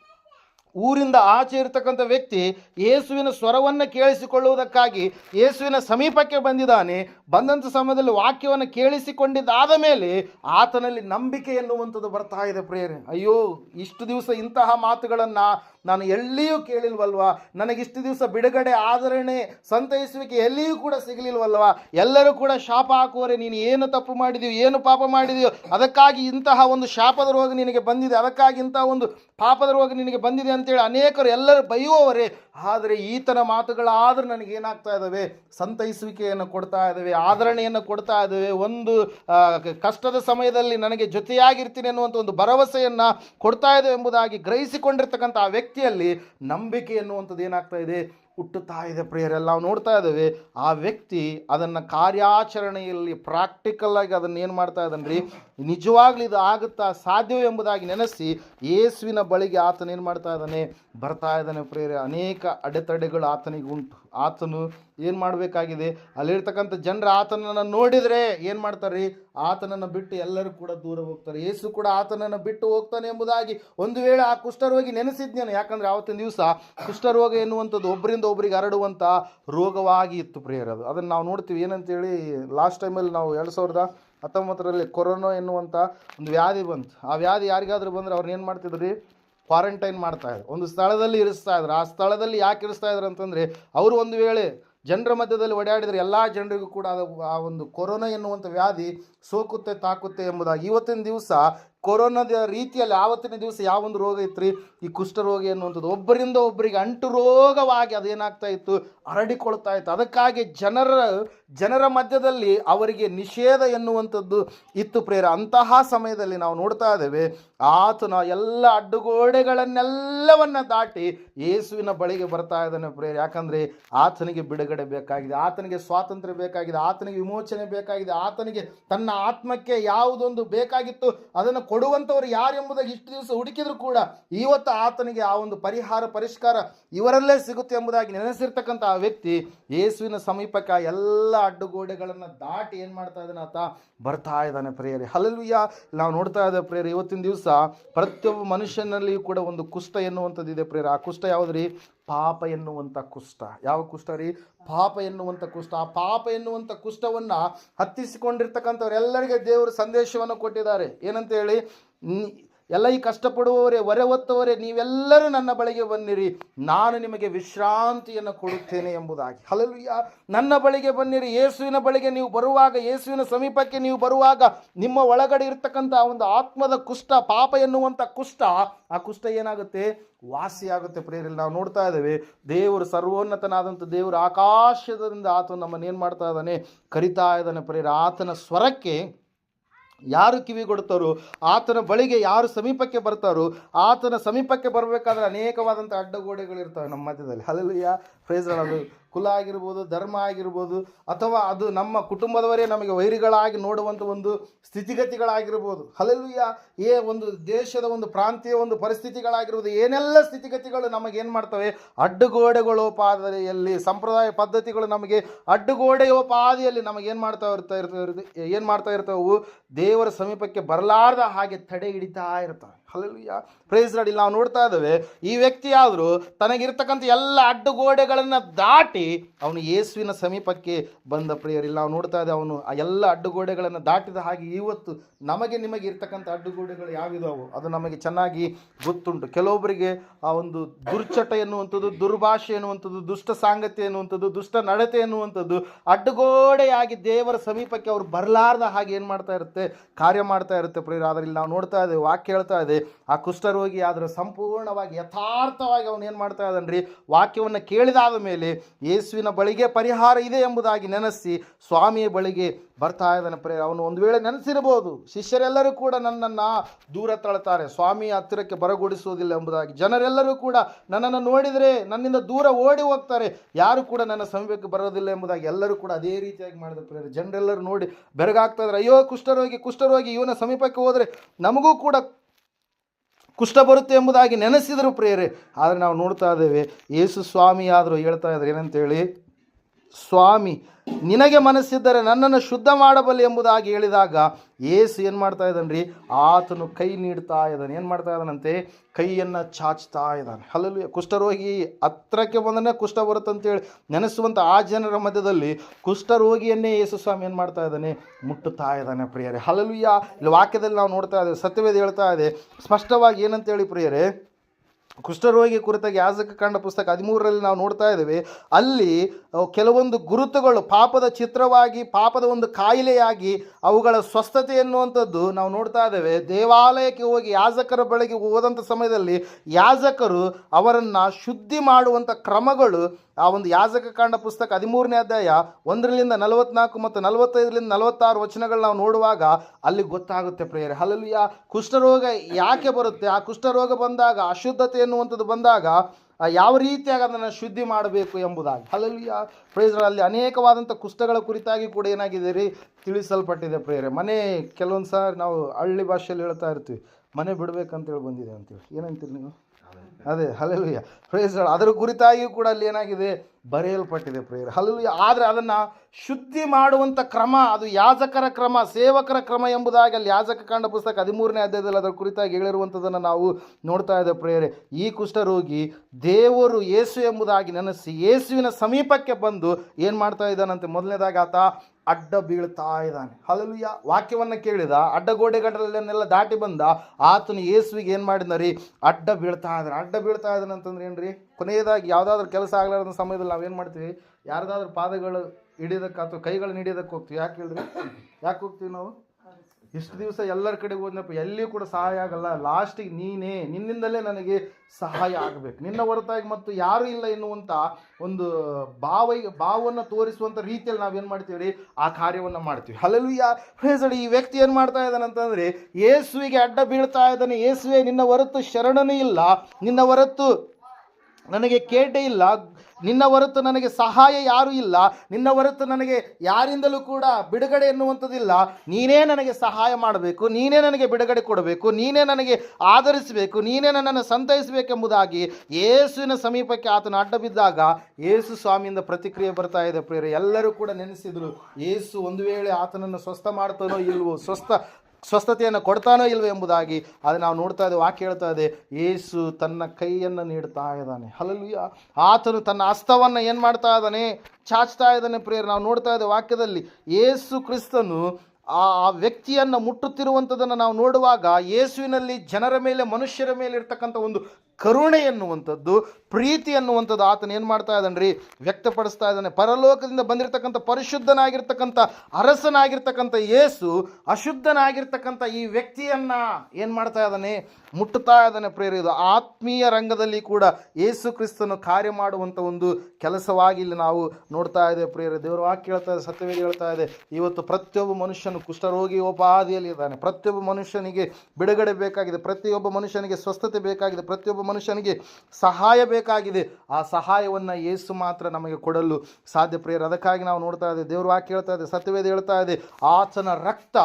ಊರಿಂದ ಆಚೆ ಇರತಕ್ಕಂಥ ವ್ಯಕ್ತಿ ಯೇಸುವಿನ ಸ್ವರವನ್ನು ಕೇಳಿಸಿಕೊಳ್ಳುವುದಕ್ಕಾಗಿ ಯೇಸುವಿನ ಸಮೀಪಕ್ಕೆ ಬಂದಿದ್ದಾನೆ. ಬಂದಂಥ ಸಮಯದಲ್ಲಿ ವಾಕ್ಯವನ್ನು ಕೇಳಿಸಿಕೊಂಡಿದ್ದಾದ ಮೇಲೆ ಆತನಲ್ಲಿ ನಂಬಿಕೆ ಎನ್ನುವಂಥದ್ದು ಬರ್ತಾ ಇದೆ ಪ್ರೇರೆ ಅಯ್ಯೋ, ಇಷ್ಟು ದಿವಸ ಇಂತಹ ಮಾತುಗಳನ್ನು ನಾನು ಎಲ್ಲಿಯೂ ಕೇಳಿಲ್ವಲ್ವಾ? ನನಗಿಷ್ಟು ದಿವಸ ಬಿಡುಗಡೆ ಆದರಣೆ ಸಂತೈಸುವಿಕೆ ಎಲ್ಲಿಯೂ ಕೂಡ ಸಿಗಲಿಲ್ವಲ್ವಾ? ಎಲ್ಲರೂ ಕೂಡ ಶಾಪ ಹಾಕುವರೆ ನೀನು ಏನು ತಪ್ಪು ಮಾಡಿದೆಯೋ, ಏನು ಪಾಪ ಮಾಡಿದೆಯೋ, ಅದಕ್ಕಾಗಿ ಇಂತಹ ಒಂದು ಶಾಪದ ರೋಗ ನಿನಗೆ ಬಂದಿದೆ, ಅದಕ್ಕಾಗಿ ಇಂತಹ ಒಂದು ಪಾಪದ ರೋಗ ನಿನಗೆ ಬಂದಿದೆ ಅಂತೇಳಿ ಅನೇಕರು ಎಲ್ಲರೂ ಬೈಯುವವರೇ. ಆದರೆ ಈತನ ಮಾತುಗಳಾದರೂ ನನಗೇನಾಗ್ತಾ ಇದ್ದಾವೆ? ಸಂತೈಸುವಿಕೆಯನ್ನು ಕೊಡ್ತಾ ಇದ್ದಾವೆ ಆಧರಣೆಯನ್ನು ಕೊಡ್ತಾ ಇದ್ದಾವೆ. ಒಂದು ಕಷ್ಟದ ಸಮಯದಲ್ಲಿ ನನಗೆ ಜೊತೆಯಾಗಿರ್ತೀನಿ ಅನ್ನುವಂಥ ಒಂದು ಭರವಸೆಯನ್ನು ಕೊಡ್ತಾ ಇದೆ ಎಂಬುದಾಗಿ ಗ್ರಹಿಸಿಕೊಂಡಿರ್ತಕ್ಕಂಥ ಆ ವ್ಯಕ್ತಿಯಲ್ಲಿ ನಂಬಿಕೆ ಎನ್ನುವಂಥದ್ದು ಏನಾಗ್ತಾ ಇದೆ? ಹುಟ್ಟುತ್ತಾ ಇದೆ ಪ್ರಿಯರೆಲ್ಲ, ನಾವು ನೋಡ್ತಾ ಇದ್ದೇವೆ. ಆ ವ್ಯಕ್ತಿ ಅದನ್ನು ಕಾರ್ಯಾಚರಣೆಯಲ್ಲಿ ಪ್ರಾಕ್ಟಿಕಲ್ ಆಗಿ ಅದನ್ನು ಏನು ಮಾಡ್ತಾ ಇದ್ದಾನ್ರಿ? ನಿಜವಾಗ್ಲೂ ಇದು ಆಗುತ್ತಾ ಸಾಧ್ಯವೇ ಎಂಬುದಾಗಿ ನೆನೆಸಿ ಯೇಸುವಿನ ಬಳಿಗೆ ಆತನ ಏನು ಮಾಡ್ತಾ ಇದ್ದಾನೆ? ಬರ್ತಾ ಇದ್ದಾನೆ ಪ್ರೇರೆ ಅನೇಕ ಅಡೆತಡೆಗಳು ಆತನಿಗೆ ಉಂಟು. ಆತನು ಏನು ಮಾಡಬೇಕಾಗಿದೆ? ಅಲ್ಲಿರ್ತಕ್ಕಂಥ ಜನರು ಆತನನ್ನು ನೋಡಿದರೆ ಏನು ಮಾಡ್ತಾರೆ? ಆತನನ್ನು ಬಿಟ್ಟು ಎಲ್ಲರೂ ಕೂಡ ದೂರ ಹೋಗ್ತಾರೆ. ಯೇಸು ಕೂಡ ಆತನನ್ನು ಬಿಟ್ಟು ಹೋಗ್ತಾನೆ ಎಂಬುದಾಗಿ ಒಂದು ವೇಳೆ ಆ ಕುಷ್ಠರೋಗಿ ನೆನೆಸಿದ್ನೇನು, ಯಾಕಂದರೆ ಆವತ್ತಿನ ದಿವಸ ಕುಷ್ಠರೋಗ ಎನ್ನುವಂಥದ್ದು ಒಬ್ಬರಿಂದ ಒಬ್ಬರಿಗೆ ಹರಡುವಂಥ ರೋಗವಾಗಿ ಇತ್ತು ಪ್ರಿಯರದು ಅದನ್ನು ನಾವು ನೋಡ್ತೀವಿ. ಏನಂತೇಳಿ ಲಾಸ್ಟ್ ಟೈಮಲ್ಲಿ ನಾವು ಎರಡು ಸಾವಿರದ ಹತ್ತೊಂಬತ್ತರಲ್ಲಿ ಕೊರೋನಾ ಎನ್ನುವಂಥ ಒಂದು ವ್ಯಾಧಿ ಬಂತು. ಆ ವ್ಯಾಧಿ ಯಾರಿಗಾದರೂ ಬಂದರೆ ಅವ್ರನ್ನ ಏನು ಮಾಡ್ತಿದ್ರು? ರೀ ಕ್ವಾರಂಟೈನ್ ಮಾಡ್ತಾ ಇದ್ರು. ಒಂದು ಸ್ಥಳದಲ್ಲಿ ಇರಿಸ್ತಾ ಇದ್ರು. ಆ ಸ್ಥಳದಲ್ಲಿ ಯಾಕೆ ಇರಿಸ್ತಾ ಇದ್ರು ಅಂತಂದರೆ, ಅವರು ಒಂದು ವೇಳೆ ಜನರ ಮಧ್ಯದಲ್ಲಿ ಓಡಾಡಿದರೆ ಎಲ್ಲ ಜನರಿಗೂ ಕೂಡ ಅದು ಆ ಒಂದು ಕೊರೋನಾ ಎನ್ನುವಂಥ ವ್ಯಾಧಿ ಸೋಕುತ್ತೆ, ತಾಕುತ್ತೆ ಎಂಬುದಾಗಿ ಇವತ್ತಿನ ದಿವಸ ಕೊರೋನಾದ ರೀತಿಯಲ್ಲಿ ಆವತ್ತಿನ ದಿವಸ ಯಾವೊಂದು ರೋಗ ಇತ್ತು ಈ ಕುಷ್ಠರೋಗ ಎನ್ನುವಂಥದ್ದು ಒಬ್ಬರಿಂದ ಒಬ್ಬರಿಗೆ ಅಂಟು ರೋಗವಾಗಿ ಅದೇನಾಗ್ತಾ ಇತ್ತು? ಹರಡಿಕೊಳ್ತಾ ಇತ್ತು. ಅದಕ್ಕಾಗಿ ಜನರ ಜನರ ಮಧ್ಯದಲ್ಲಿ ಅವರಿಗೆ ನಿಷೇಧ ಎನ್ನುವಂಥದ್ದು ಇತ್ತು ಪ್ರೇರ. ಅಂತಹ ಸಮಯದಲ್ಲಿ ನಾವು ನೋಡ್ತಾ ಇದ್ದೇವೆ, ಆತನ ಎಲ್ಲ ಅಡ್ಡುಗೋಡೆಗಳನ್ನೆಲ್ಲವನ್ನ ದಾಟಿ ಯೇಸುವಿನ ಬಳಿಗೆ ಬರ್ತಾ ಇದ್ದಾನೆ ಪ್ರೇರ. ಯಾಕಂದರೆ ಆತನಿಗೆ ಬಿಡುಗಡೆ ಬೇಕಾಗಿದೆ, ಆತನಿಗೆ ಸ್ವಾತಂತ್ರ್ಯ ಬೇಕಾಗಿದೆ, ಆತನಿಗೆ ವಿಮೋಚನೆ ಬೇಕಾಗಿದೆ, ಆತನಿಗೆ ತನ್ನ ಆತ್ಮಕ್ಕೆ ಯಾವುದೊಂದು ಬೇಕಾಗಿತ್ತು, ಅದನ್ನು ಕೊಡುವಂಥವ್ರು ಯಾರು ಎಂಬುದಾಗಿ ಇಷ್ಟು ದಿವಸ ಹುಡುಕಿದ್ರು ಕೂಡ ಇವತ್ತು ಆತನಿಗೆ ಆ ಒಂದು ಪರಿಹಾರ, ಪರಿಷ್ಕಾರ ಇವರಲ್ಲೇ ಸಿಗುತ್ತೆ ಎಂಬುದಾಗಿ ನೆನೆಸಿರ್ತಕ್ಕಂಥ ಆ ವ್ಯಕ್ತಿ ಯೇಸುವಿನ ಸಮೀಪಕ ಎಲ್ಲ ಅಡ್ಡುಗೋಡೆಗಳನ್ನು ದಾಟಿ ಏನು ಮಾಡ್ತಾ ಇದ್ದಾನೆ ಆತ? ಬರ್ತಾ ಇದ್ದಾನೆ ಪ್ರೇಯರಿ. ಹಲಲ್ವಿಯ ನಾವು ನೋಡ್ತಾ ಇದ್ದೇವೆ ಪ್ರೇಯರಿ, ಇವತ್ತಿನ ದಿವಸ ಪ್ರತಿಯೊಬ್ಬ ಮನುಷ್ಯನಲ್ಲಿಯೂ ಕೂಡ ಒಂದು ಕುಷ್ಠ ಎನ್ನುವಂಥದ್ದು ಇದೆ ಆ ಕುಷ್ಠ ಯಾವುದ್ರಿ? ಪಾಪ ಎನ್ನುವಂಥ ಕುಷ್ಠ. ಯಾವ ಕುಷ್ಠ ರೀ? ಪಾಪ ಎನ್ನುವಂಥ ಕುಷ್ಠ. ಆ ಪಾಪ ಎನ್ನುವಂಥ ಕುಷ್ಠವನ್ನು ಹತ್ತಿಸಿಕೊಂಡಿರ್ತಕ್ಕಂಥವ್ರೆಲ್ಲರಿಗೆ ದೇವರು ಸಂದೇಶವನ್ನು ಕೊಟ್ಟಿದ್ದಾರೆ. ಏನಂತ ಹೇಳಿ ಎಲ್ಲ ಈ ಕಷ್ಟಪಡುವವರೇ, ಹೊರೆ ಹೊತ್ತವರೇ, ನೀವೆಲ್ಲರೂ ನನ್ನ ಬಳಿಗೆ ಬನ್ನಿರಿ. ನಾನು ನಿಮಗೆ ವಿಶ್ರಾಂತಿಯನ್ನು ಕೊಡುತ್ತೇನೆ ಎಂಬುದಾಗಿ. ಹಲಲುಯ್ಯ ನನ್ನ ಬಳಿಗೆ ಬನ್ನಿರಿ. ಯೇಸುವಿನ ಬಳಿಗೆ ನೀವು ಬರುವಾಗ, ಯೇಸುವಿನ ಸಮೀಪಕ್ಕೆ ನೀವು ಬರುವಾಗ ನಿಮ್ಮ ಒಳಗಡೆ ಇರತಕ್ಕಂಥ ಒಂದು ಆತ್ಮದ ಕುಷ್ಠ, ಪಾಪ ಎನ್ನುವಂಥ ಕುಷ್ಟ ಆ ಕುಷ್ಟ ಏನಾಗುತ್ತೆ? ವಾಸಿಯಾಗುತ್ತೆ ಪ್ರೇರಲ್ಲಿ ನಾವು ನೋಡ್ತಾ ಇದ್ದೇವೆ, ದೇವರು ಸರ್ವೋನ್ನತನಾದಂಥ ದೇವರು ಆಕಾಶದಿಂದ ಆತನು ನಮ್ಮನ್ನು ಏನು ಮಾಡ್ತಾ ಇದ್ದಾನೆ? ಕರಿತಾ ಇದ್ದಾನೆ ಪ್ರೇರ ಆತನ ಸ್ವರಕ್ಕೆ ಯಾರು ಕಿವಿ ಕೊಡ್ತಾರೋ, ಆತನ ಬಳಿಗೆ ಯಾರು ಸಮೀಪಕ್ಕೆ ಬರ್ತಾರೋ, ಆತನ ಸಮೀಪಕ್ಕೆ ಬರಬೇಕಾದ್ರೆ ಅನೇಕವಾದಂಥ ಅಡ್ಡಗೋಡೆಗಳಿರ್ತವೆ ನಮ್ಮ ಮಧ್ಯದಲ್ಲಿ. ಅಲ್ಲಲ್ಲಿಯ ಫ್ರೇಜ್ ಅದು ಕುಲ ಆಗಿರ್ಬೋದು, ಧರ್ಮ ಆಗಿರ್ಬೋದು, ಅಥವಾ ಅದು ನಮ್ಮ ಕುಟುಂಬದವರೇ ನಮಗೆ ವೈರಿಗಳಾಗಿ ನೋಡುವಂಥ ಒಂದು ಸ್ಥಿತಿಗತಿಗಳಾಗಿರ್ಬೋದು. ಅಲ್ಲಲ್ಲಿಯ ಏ ಒಂದು ದೇಶದ ಒಂದು ಪ್ರಾಂತೀಯ ಒಂದು ಪರಿಸ್ಥಿತಿಗಳಾಗಿರ್ಬೋದು, ಏನೆಲ್ಲ ಸ್ಥಿತಿಗತಿಗಳು ನಮಗೇನು ಮಾಡ್ತವೆ? ಅಡ್ಡಗೋಡೆಗಳೋಪಾದಿಯಲ್ಲಿ, ಸಂಪ್ರದಾಯ ಪದ್ಧತಿಗಳು ನಮಗೆ ಅಡ್ಡಗೋಡೆಯೋಪಾದಿಯಲ್ಲಿ ನಮಗೇನು ಮಾಡ್ತಾ ಇರ್ತಾ ಇರ್ತವೆ ಏನು ಮಾಡ್ತಾ ಇರ್ತವೆ? ದೇವರ ಸಮೀಪಕ್ಕೆ ಬರಲಾರ್ದ ಹಾಗೆ ತಡೆ ಹಿಡಿತಾ ಇರ್ತವೆ ಹಲಲುಯ್ಯ ಪ್ರೈಸ್ ಇಲ್ಲಿ ನಾವು ನೋಡ್ತಾ ಇದ್ದೇವೆ, ಈ ವ್ಯಕ್ತಿ ಆದರೂ ತನಗಿರ್ತಕ್ಕಂಥ ಎಲ್ಲ ಅಡ್ಡುಗೋಡೆಗಳನ್ನು ದಾಟಿ ಅವನು ಯೇಸುವಿನ ಸಮೀಪಕ್ಕೆ ಬಂದ ಪ್ರಿಯರಿಲ್ಲ ನಾವು ನೋಡ್ತಾ ಇದ್ದೇವೆ ಅವನು ಆ ಎಲ್ಲ ಅಡ್ಡುಗೋಡೆಗಳನ್ನು ದಾಟಿದ ಹಾಗೆ ಇವತ್ತು ನಮಗೆ ನಿಮಗೆ ಇರ್ತಕ್ಕಂಥ ಅಡ್ಡುಗೋಡೆಗಳು ಯಾವಿದಾವು ಅದು ನಮಗೆ ಚೆನ್ನಾಗಿ ಗೊತ್ತುಂಟು. ಕೆಲವೊಬ್ಬರಿಗೆ ಆ ಒಂದು ದುರ್ಚಟ ಎನ್ನುವಂಥದ್ದು, ದುರ್ಭಾಷೆ ಎನ್ನುವಂಥದ್ದು, ದುಷ್ಟ ಸಾಂಗತ್ಯ ಎನ್ನುವಂಥದ್ದು, ದುಷ್ಟ ನಡತೆ ಎನ್ನುವಂಥದ್ದು, ಅಡ್ಡುಗೋಡೆಯಾಗಿ ದೇವರ ಸಮೀಪಕ್ಕೆ ಅವರು ಬರಲಾರ್ದ ಹಾಗೆ ಏನು ಮಾಡ್ತಾ ಇರುತ್ತೆ, ಕಾರ್ಯ ಮಾಡ್ತಾ ಇರುತ್ತೆ ಪ್ರಿಯರು. ಆದರೆ ಇಲ್ಲಿ ನಾವು ನೋಡ್ತಾ ಇದ್ದೇವೆ, ವಾಕ್ಯ ಹೇಳ್ತಾ ಇದೆ ಆ ಕುಷ್ಠರೋಗಿ ಆದರೂ ಸಂಪೂರ್ಣವಾಗಿ ಯಥಾರ್ಥವಾಗಿ ಅವನು ಏನು ಮಾಡ್ತಾ ರೀ ವಾಕ್ಯವನ್ನು ಕೇಳಿದಾದ ಮೇಲೆ ಯೇಸುವಿನ ಬಳಿಗೆ ಪರಿಹಾರ ಇದೆ ಎಂಬುದಾಗಿ ನೆನೆಸಿ ಸ್ವಾಮಿಯ ಬಳಿಗೆ ಬರ್ತಾ ಇದ್ದಾನೆ. ಪ್ರೇರ ಅವನು ಒಂದು ವೇಳೆ ನೆನೆಸಿರ್ಬೋದು. ಶಿಷ್ಯರೆಲ್ಲರೂ ಕೂಡ ನನ್ನನ್ನು ದೂರ ತಳ್ತಾರೆ. ಸ್ವಾಮಿಯ ಹತ್ತಿರಕ್ಕೆ ಬರಗೊಡಿಸುವುದಿಲ್ಲ ಎಂಬುದಾಗಿ ಜನರೆಲ್ಲರೂ ಕೂಡ ನನ್ನನ್ನು ನೋಡಿದರೆ ನನ್ನಿಂದ ದೂರ ಓಡಿ ಹೋಗ್ತಾರೆ. ಯಾರು ಕೂಡ ನನ್ನ ಸಮೀಪಕ್ಕೆ ಬರೋದಿಲ್ಲ ಎಂಬುದಾಗಿ ಎಲ್ಲರೂ ಕೂಡ ಅದೇ ರೀತಿಯಾಗಿ ಮಾಡಿದ ಪ್ರೇರ ಜನರೆಲ್ಲರೂ ನೋಡಿ ಬೆರಗಾಗ್ತಾ ಇದ್ದಾರೆ. ಅಯ್ಯೋ, ಕುಷ್ಠರೋಗಿ ಕುಷ್ಠರೋಗಿ, ಇವನ ಸಮೀಪಕ್ಕೆ ಹೋದರೆ ನಮಗೂ ಕೂಡ ಕುಷ್ಠ ಬರುತ್ತೆ ಎಂಬುದಾಗಿ ನೆನೆಸಿದರು ಪ್ರೇರೆ ಆದರೆ ನಾವು ನೋಡ್ತಾ ಇದ್ದೇವೆ, ಯೇಸು ಸ್ವಾಮಿ ಆದರೂ ಹೇಳ್ತಾ ಇದ್ದಾರೆ, ಏನಂತೇಳಿ? ಸ್ವಾಮಿ. ನಿನಗೆ ಮನಸ್ಸಿದ್ದರೆ ನನ್ನನ್ನು ಶುದ್ಧ ಮಾಡಬಲ್ಲೆ ಎಂಬುದಾಗಿ ಹೇಳಿದಾಗ ಏಸು ಏನು ಮಾಡ್ತಾ ರೀ ಆತನು ಕೈ ನೀಡ್ತಾ ಇದ್ದಾನೆ. ಏನು ಮಾಡ್ತಾ ಇದ್ದಾನಂತೆ? ಕೈಯನ್ನು ಚಾಚ್ತಾ ಇದ್ದಾನೆ. ಅಲ್ಲಲ್ಲಿ ಕುಷ್ಠರೋಗಿ ಹತ್ರಕ್ಕೆ ಬಂದನೇ ಕುಷ್ಠ ಬರುತ್ತಂತೇಳಿ ನೆನೆಸುವಂಥ ಆ ಜನರ ಮಧ್ಯದಲ್ಲಿ ಕುಷ್ಠರೋಗಿಯನ್ನೇ ಯೇಸು ಸ್ವಾಮಿ ಏನು ಮಾಡ್ತಾ ಇದ್ದಾನೆ? ಮುಟ್ಟುತ್ತಾ ಇದ್ದಾನೆ ಪ್ರಿಯರೇ. ಹಲಲುಯ್ಯ ಇಲ್ಲಿ ವಾಕ್ಯದಲ್ಲಿ ನಾವು ನೋಡ್ತಾ ಇದ್ದೇವೆ, ಸತ್ಯವೇದ ಹೇಳ್ತಾ ಇದೆ. ಸ್ಪಷ್ಟವಾಗಿ ಏನಂತೇಳಿ ಪ್ರಿಯರೇ ಕುಷ್ಠರೋಗಿ ಕುರಿತಾಗಿ ಯಾಜಕ ಕಂಡ ಪುಸ್ತಕ ಹದಿಮೂರರಲ್ಲಿ ನಾವು ನೋಡ್ತಾ ಇದ್ದೇವೆ. ಅಲ್ಲಿ ಕೆಲವೊಂದು ಗುರುತುಗಳು ಪಾಪದ ಚಿತ್ರವಾಗಿ, ಪಾಪದ ಒಂದು ಕಾಯಿಲೆಯಾಗಿ ಅವುಗಳ ಸ್ವಸ್ಥತೆ ಎನ್ನುವಂಥದ್ದು ನಾವು ನೋಡ್ತಾ ಇದ್ದೇವೆ. ದೇವಾಲಯಕ್ಕೆ ಹೋಗಿ ಯಾಜಕರ ಬಳಿಗೆ ಹೋದಂಥ ಸಮಯದಲ್ಲಿ ಯಾಜಕರು ಅವರನ್ನು ಶುದ್ಧಿ ಮಾಡುವಂಥ ಕ್ರಮಗಳು ಆ ಒಂದು ಯಾಜಕ ಕಾಂಡ ಪುಸ್ತಕ ಹದಿಮೂರನೇ ಅಧ್ಯಾಯ ಒಂದರಿಂದ ನಲವತ್ನಾಲ್ಕು ಮತ್ತು ನಲವತ್ತೈದರಿಂದ ನಲವತ್ತಾರು ವಚನಗಳು ನಾವು ನೋಡುವಾಗ ಅಲ್ಲಿ ಗೊತ್ತಾಗುತ್ತೆ ಪ್ರೇಯರ್. ಅಲ್ಲಲ್ಲಿ ಆ ಕುಷ್ಠರೋಗ ಯಾಕೆ ಬರುತ್ತೆ? ಆ ಕುಷ್ಠರೋಗ ಬಂದಾಗ, ಅಶುದ್ಧತೆ ಎನ್ನುವಂಥದ್ದು ಬಂದಾಗ ಯಾವ ರೀತಿಯಾಗಿ ಅದನ್ನು ಶುದ್ಧಿ ಮಾಡಬೇಕು ಎಂಬುದಾಗಿ. ಹಲಲಿಯ ಪ್ರೇಯರಲ್ಲಿ ಅನೇಕವಾದಂಥ ಕುಷ್ಠಗಳ ಕುರಿತಾಗಿ ಕೂಡ ಏನಾಗಿದೆ ರೀ? ತಿಳಿಸಲ್ಪಟ್ಟಿದೆ ಪ್ರೇಯರೆ. ಮನೆ, ಕೆಲವೊಂದು ಸಾರಿ ನಾವು ಹಳ್ಳಿ ಭಾಷೆಯಲ್ಲಿ ಹೇಳ್ತಾ ಇರ್ತೀವಿ. ಮನೆ ಬಿಡಬೇಕಂತೇಳಿ ಬಂದಿದೆ ಅಂತೇಳಿ. ಏನಂತೀರಿ ನೀವು? ಅದೇ ಹಲಲುಯ್ಯ ಪ್ರೇಸ್ ಅದರ ಕುರಿತಾಗಿಯೂ ಕೂಡ ಅಲ್ಲಿ ಏನಾಗಿದೆ? ಬರೆಯಲ್ಪಟ್ಟಿದೆ ಪ್ರೇಯರ್ ಹಲಲುಯ್ಯ ಆದರೆ ಅದನ್ನು ಶುದ್ಧಿ ಮಾಡುವಂಥ ಕ್ರಮ, ಅದು ಯಾಜಕರ ಕ್ರಮ, ಸೇವಕರ ಕ್ರಮ ಎಂಬುದಾಗಿ ಅಲ್ಲಿ ಯಾಜಕ ಕಾಂಡ ಪುಸ್ತಕ ಹದಿಮೂರನೇ ಅಧ್ಯಾಯದಲ್ಲಿ ಅದರ ಕುರಿತಾಗಿ ಹೇಳಿರುವಂಥದ್ದನ್ನು ನಾವು ನೋಡ್ತಾ ಇದ್ದೇವೆ ಪ್ರೇರೆ ಈ ಕುಷ್ಠರೋಗಿ ದೇವರು ಯೇಸು ಎಂಬುದಾಗಿ ನೆನೆಸಿ ಯೇಸುವಿನ ಸಮೀಪಕ್ಕೆ ಬಂದು ಏನು ಮಾಡ್ತಾ ಇದ್ದಾನಂತೆ? ಮೊದಲನೇದಾಗಿ ಆತ ಅಡ್ಡ ಬೀಳ್ತಾ ಇದ್ದಾನೆ. ಹಲಲುಯ್ಯ ವಾಕ್ಯವನ್ನು ಕೇಳಿದ ಅಡ್ಡಗೋಡೆಗಳನ್ನೆಲ್ಲ ದಾಟಿ ಬಂದ ಆತನು ಯೇಸುವಿಗೆ ಏನು ಮಾಡಿದ್ನರಿ ಅಡ್ಡ ಬೀಳ್ತಾ ಇದ್ದಾನೆ. ಅಡ್ಡ ಬೀಳ್ತಾ ಇದ್ದಾನೆ ಅಂತಂದ್ರೆ ಏನು ರೀ ಕೊನೆಯದಾಗಿ ಯಾವುದಾದ್ರೂ ಕೆಲಸ ಆಗಲಾರದ ಸಮಯದಲ್ಲಿ ನಾವೇನು ಮಾಡ್ತೀವಿ? ಯಾರದಾದ್ರೂ ಪಾದಗಳು ಹಿಡಿಯೋದಕ್ಕೆ ಅಥವಾ ಕೈಗಳನ್ನ ಹಿಡಿಯೋದಕ್ಕೆ ಹೋಗ್ತೀವಿ. ಯಾಕೆ ಹೇಳಿದ್ರೆ? ಯಾಕೆ ಹೋಗ್ತೀವಿ ನಾವು? ಇಷ್ಟು ದಿವಸ ಎಲ್ಲರ ಕಡೆಗೆ ಹೋದ್ನಪ್ಪ, ಎಲ್ಲಿಯೂ ಕೂಡ ಸಹಾಯ ಆಗಲ್ಲ. ಲಾಸ್ಟಿಗೆ ನೀನೇ, ನಿನ್ನಿಂದಲೇ ನನಗೆ ಸಹಾಯ ಆಗಬೇಕು. ನಿನ್ನ ಹೊರತಾಗಿ ಮತ್ತು ಯಾರೂ ಇಲ್ಲ ಎನ್ನುವಂಥ ಒಂದು ಭಾವ, ಭಾವವನ್ನು ತೋರಿಸುವಂಥ ರೀತಿಯಲ್ಲಿ ನಾವೇನು ಮಾಡ್ತೀವಿ ರೀ? ಆ ಕಾರ್ಯವನ್ನು ಮಾಡ್ತೀವಿ. ಅಲ್ಲಲ್ಲಿ ಹೇಸಡಿ ಈ ವ್ಯಕ್ತಿ ಏನು ಮಾಡ್ತಾ ಇದ್ದಾನೆ ಅಂತಂದರೆ, ಯೇಸುವಿಗೆ ಅಡ್ಡ ಬೀಳ್ತಾ ಇದ್ದಾನೆ. ಏಸುವೆ ನಿನ್ನ ಹೊರತು ಶರಣನೇ ಇಲ್ಲ. ನಿನ್ನ ಹೊರತು ನನಗೆ ಕೇಟೆ ಇಲ್ಲ. ನಿನ್ನ ಹೊರತು ನನಗೆ ಸಹಾಯ ಯಾರೂ ಇಲ್ಲ. ನಿನ್ನ ಹೊರತು ನನಗೆ ಯಾರಿಂದಲೂ ಕೂಡ ಬಿಡುಗಡೆ ಎನ್ನುವಂಥದ್ದಿಲ್ಲ. ನೀನೇ ನನಗೆ ಸಹಾಯ ಮಾಡಬೇಕು. ನೀನೇ ನನಗೆ ಬಿಡುಗಡೆ ಕೊಡಬೇಕು. ನೀನೇ ನನಗೆ ಆಧರಿಸಬೇಕು. ನೀನೇ ನನ್ನನ್ನು ಸಂತೈಸಬೇಕೆಂಬುದಾಗಿ ಯೇಸುವಿನ ಸಮೀಪಕ್ಕೆ ಆತನ ಅಡ್ಡ ಬಿದ್ದಾಗ ಯೇಸು ಸ್ವಾಮಿಯಿಂದ ಪ್ರತಿಕ್ರಿಯೆ ಬರ್ತಾ ಇದೆ ಪ್ರಿಯರೇ. ಎಲ್ಲರೂ ಕೂಡ ನೆನೆಸಿದ್ರು, ಯೇಸು ಒಂದು ವೇಳೆ ಆತನನ್ನು ಸ್ವಸ್ಥ ಮಾಡ್ತಾನೋ ಇಲ್ವೋ? ಸ್ವಸ್ಥ ಸ್ವಸ್ಥತೆಯನ್ನು ಕೊಡ್ತಾನೋ ಇಲ್ವೋ ಎಂಬುದಾಗಿ ಅದು ನಾವು ನೋಡ್ತಾ ಇದ್ದೇವೆ, ವಾಕ್ಯ ಹೇಳ್ತಾ ಇದೆ ಏಸು ತನ್ನ ಕೈಯನ್ನು ನೀಡ್ತಾ ಇದ್ದಾನೆ. ಹಲಲುಯ್ಯ ಆತನು ತನ್ನ ಅಸ್ತವನ್ನು ಏನು ಮಾಡ್ತಾ ಇದ್ದಾನೆ? ಚಾಚ್ತಾ ಇದ್ದಾನೆ ಪ್ರೇಯರ್. ನಾವು ನೋಡ್ತಾ ಇದ್ದೇವೆ ವಾಕ್ಯದಲ್ಲಿ, ಏಸು ಕ್ರಿಸ್ತನು ಆ ಆ ವ್ಯಕ್ತಿಯನ್ನು ಮುಟ್ಟುತ್ತಿರುವಂಥದ್ದನ್ನು ನಾವು ನೋಡುವಾಗ ಯೇಸುವಿನಲ್ಲಿ ಜನರ ಮೇಲೆ, ಮನುಷ್ಯರ ಮೇಲೆ ಇರ್ತಕ್ಕಂಥ ಒಂದು ಕರುಣೆ ಎನ್ನುವಂಥದ್ದು, ಪ್ರೀತಿ ಅನ್ನುವಂಥದ್ದು ಆತನ ಏನು ಮಾಡ್ತಾ ಇದ್ದಾನೆ ರೀ ವ್ಯಕ್ತಪಡಿಸ್ತಾ ಇದ್ದಾನೆ. ಪರಲೋಕದಿಂದ ಬಂದಿರತಕ್ಕಂಥ ಪರಿಶುದ್ಧನಾಗಿರ್ತಕ್ಕಂಥ, ಅರಸನಾಗಿರ್ತಕ್ಕಂಥ ಯೇಸು ಅಶುದ್ಧನಾಗಿರ್ತಕ್ಕಂಥ ಈ ವ್ಯಕ್ತಿಯನ್ನು ಏನು ಮಾಡ್ತಾ ಇದ್ದಾನೆ? ಮುಟ್ಟುತ್ತಾ ಇದ್ದಾನೆ ಪ್ರೇರಿದು ಆತ್ಮೀಯ ರಂಗದಲ್ಲಿ ಕೂಡ ಯೇಸು ಕ್ರಿಸ್ತನು ಕಾರ್ಯ ಮಾಡುವಂಥ ಒಂದು ಕೆಲಸವಾಗಿ ಇಲ್ಲಿ ನಾವು ನೋಡ್ತಾ ಇದ್ದೇವೆ ಪ್ರೇರ ದೇವರು ವಾಕ್ಯ ಹೇಳ್ತಾ ಇದೆ, ಸತ್ಯವೇದಿ ಹೇಳ್ತಾ ಇದೆ. ಇವತ್ತು ಪ್ರತಿಯೊಬ್ಬ ಮನುಷ್ಯನು ಕುಷ್ಠರೋಗಿ ಉಪಾದಿಯಲ್ಲಿ ಇದ್ದಾನೆ ಪ್ರತಿಯೊಬ್ಬ ಮನುಷ್ಯನಿಗೆ ಬಿಡುಗಡೆ ಬೇಕಾಗಿದೆ. ಪ್ರತಿಯೊಬ್ಬ ಮನುಷ್ಯನಿಗೆ ಸ್ವಸ್ಥತೆ ಬೇಕಾಗಿದೆ. ಪ್ರತಿಯೊಬ್ಬ ಮನುಷ್ಯನಿಗೆ ಸಹಾಯ ಬೇಕಾಗಿದೆ. ಆ ಸಹಾಯವನ್ನು ಯೇಸು ಮಾತ್ರ ನಮಗೆ ಕೊಡಲು ಸಾಧ್ಯ. ಪ್ರಿಯರು, ಅದಕ್ಕಾಗಿ ನಾವು ನೋಡ್ತಾ ಇದ್ದೇವೆ, ದೇವರು ವಾಕ್ಯ ಹೇಳ್ತಾ ಇದೆ ಸತ್ಯವೇದ ಹೇಳ್ತಾ ಇದೆ, ಆತನ ರಕ್ತ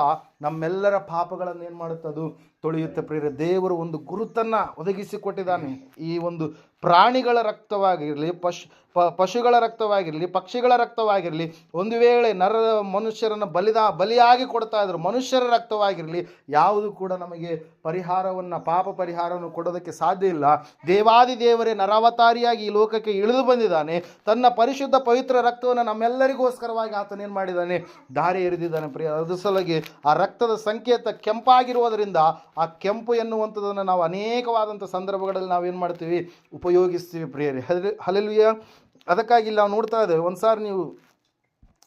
ನಮ್ಮೆಲ್ಲರ ಪಾಪಗಳನ್ನು ಏನು ಮಾಡುತ್ತದು? ತೊಳೆಯುತ್ತೆ ಪ್ರಿಯರೇ, ದೇವರು ಒಂದು ಗುರುತನ್ನು ಒದಗಿಸಿಕೊಟ್ಟಿದ್ದಾನೆ. ಈ ಒಂದು ಪ್ರಾಣಿಗಳ ರಕ್ತವಾಗಿರಲಿ, ಪಶು ಪಶುಗಳ ರಕ್ತವಾಗಿರಲಿ, ಪಕ್ಷಿಗಳ ರಕ್ತವಾಗಿರಲಿ, ಒಂದು ವೇಳೆ ನರ ಮನುಷ್ಯರನ್ನು ಬಲಿದ, ಬಲಿಯಾಗಿ ಕೊಡ್ತಾ ಇದ್ರು, ಮನುಷ್ಯರ ರಕ್ತವಾಗಿರಲಿ, ಯಾವುದು ಕೂಡ ನಮಗೆ ಪರಿಹಾರವನ್ನು, ಪಾಪ ಪರಿಹಾರವನ್ನು ಕೊಡೋದಕ್ಕೆ ಸಾಧ್ಯ ಇಲ್ಲ. ದೇವಾದಿ ದೇವರೇ ನರಾವತಾರಿಯಾಗಿ ಈ ಲೋಕಕ್ಕೆ ಇಳಿದು ಬಂದಿದ್ದಾನೆ. ತನ್ನ ಪರಿಶುದ್ಧ ಪವಿತ್ರ ರಕ್ತವನ್ನು ನಮ್ಮೆಲ್ಲರಿಗೋಸ್ಕರವಾಗಿ ಆತನೇನು ಮಾಡಿದ್ದಾನೆ? ದಾರಿ ಎರೆದಿದ್ದಾನೆ ಪ್ರಿಯ. ಅದು ಸಲಗಿ ಆ ರಕ್ತದ ಸಂಕೇತ ಕೆಂಪಾಗಿರುವುದರಿಂದ ಆ ಕೆಂಪು ಎನ್ನುವಂಥದ್ದನ್ನು ನಾವು ಅನೇಕವಾದಂಥ ಸಂದರ್ಭಗಳಲ್ಲಿ ನಾವೇನು ಮಾಡ್ತೀವಿ? ಉಪಯೋಗಿಸ್ತೀವಿ ಪ್ರಿಯರಿ. ಹಲ್ ಹಲಲುಯ ಅದಕ್ಕಾಗಿ ನಾವು ನೋಡ್ತಾ ಇದ್ದೇವೆ. ಒಂದು ಸಾರಿ ನೀವು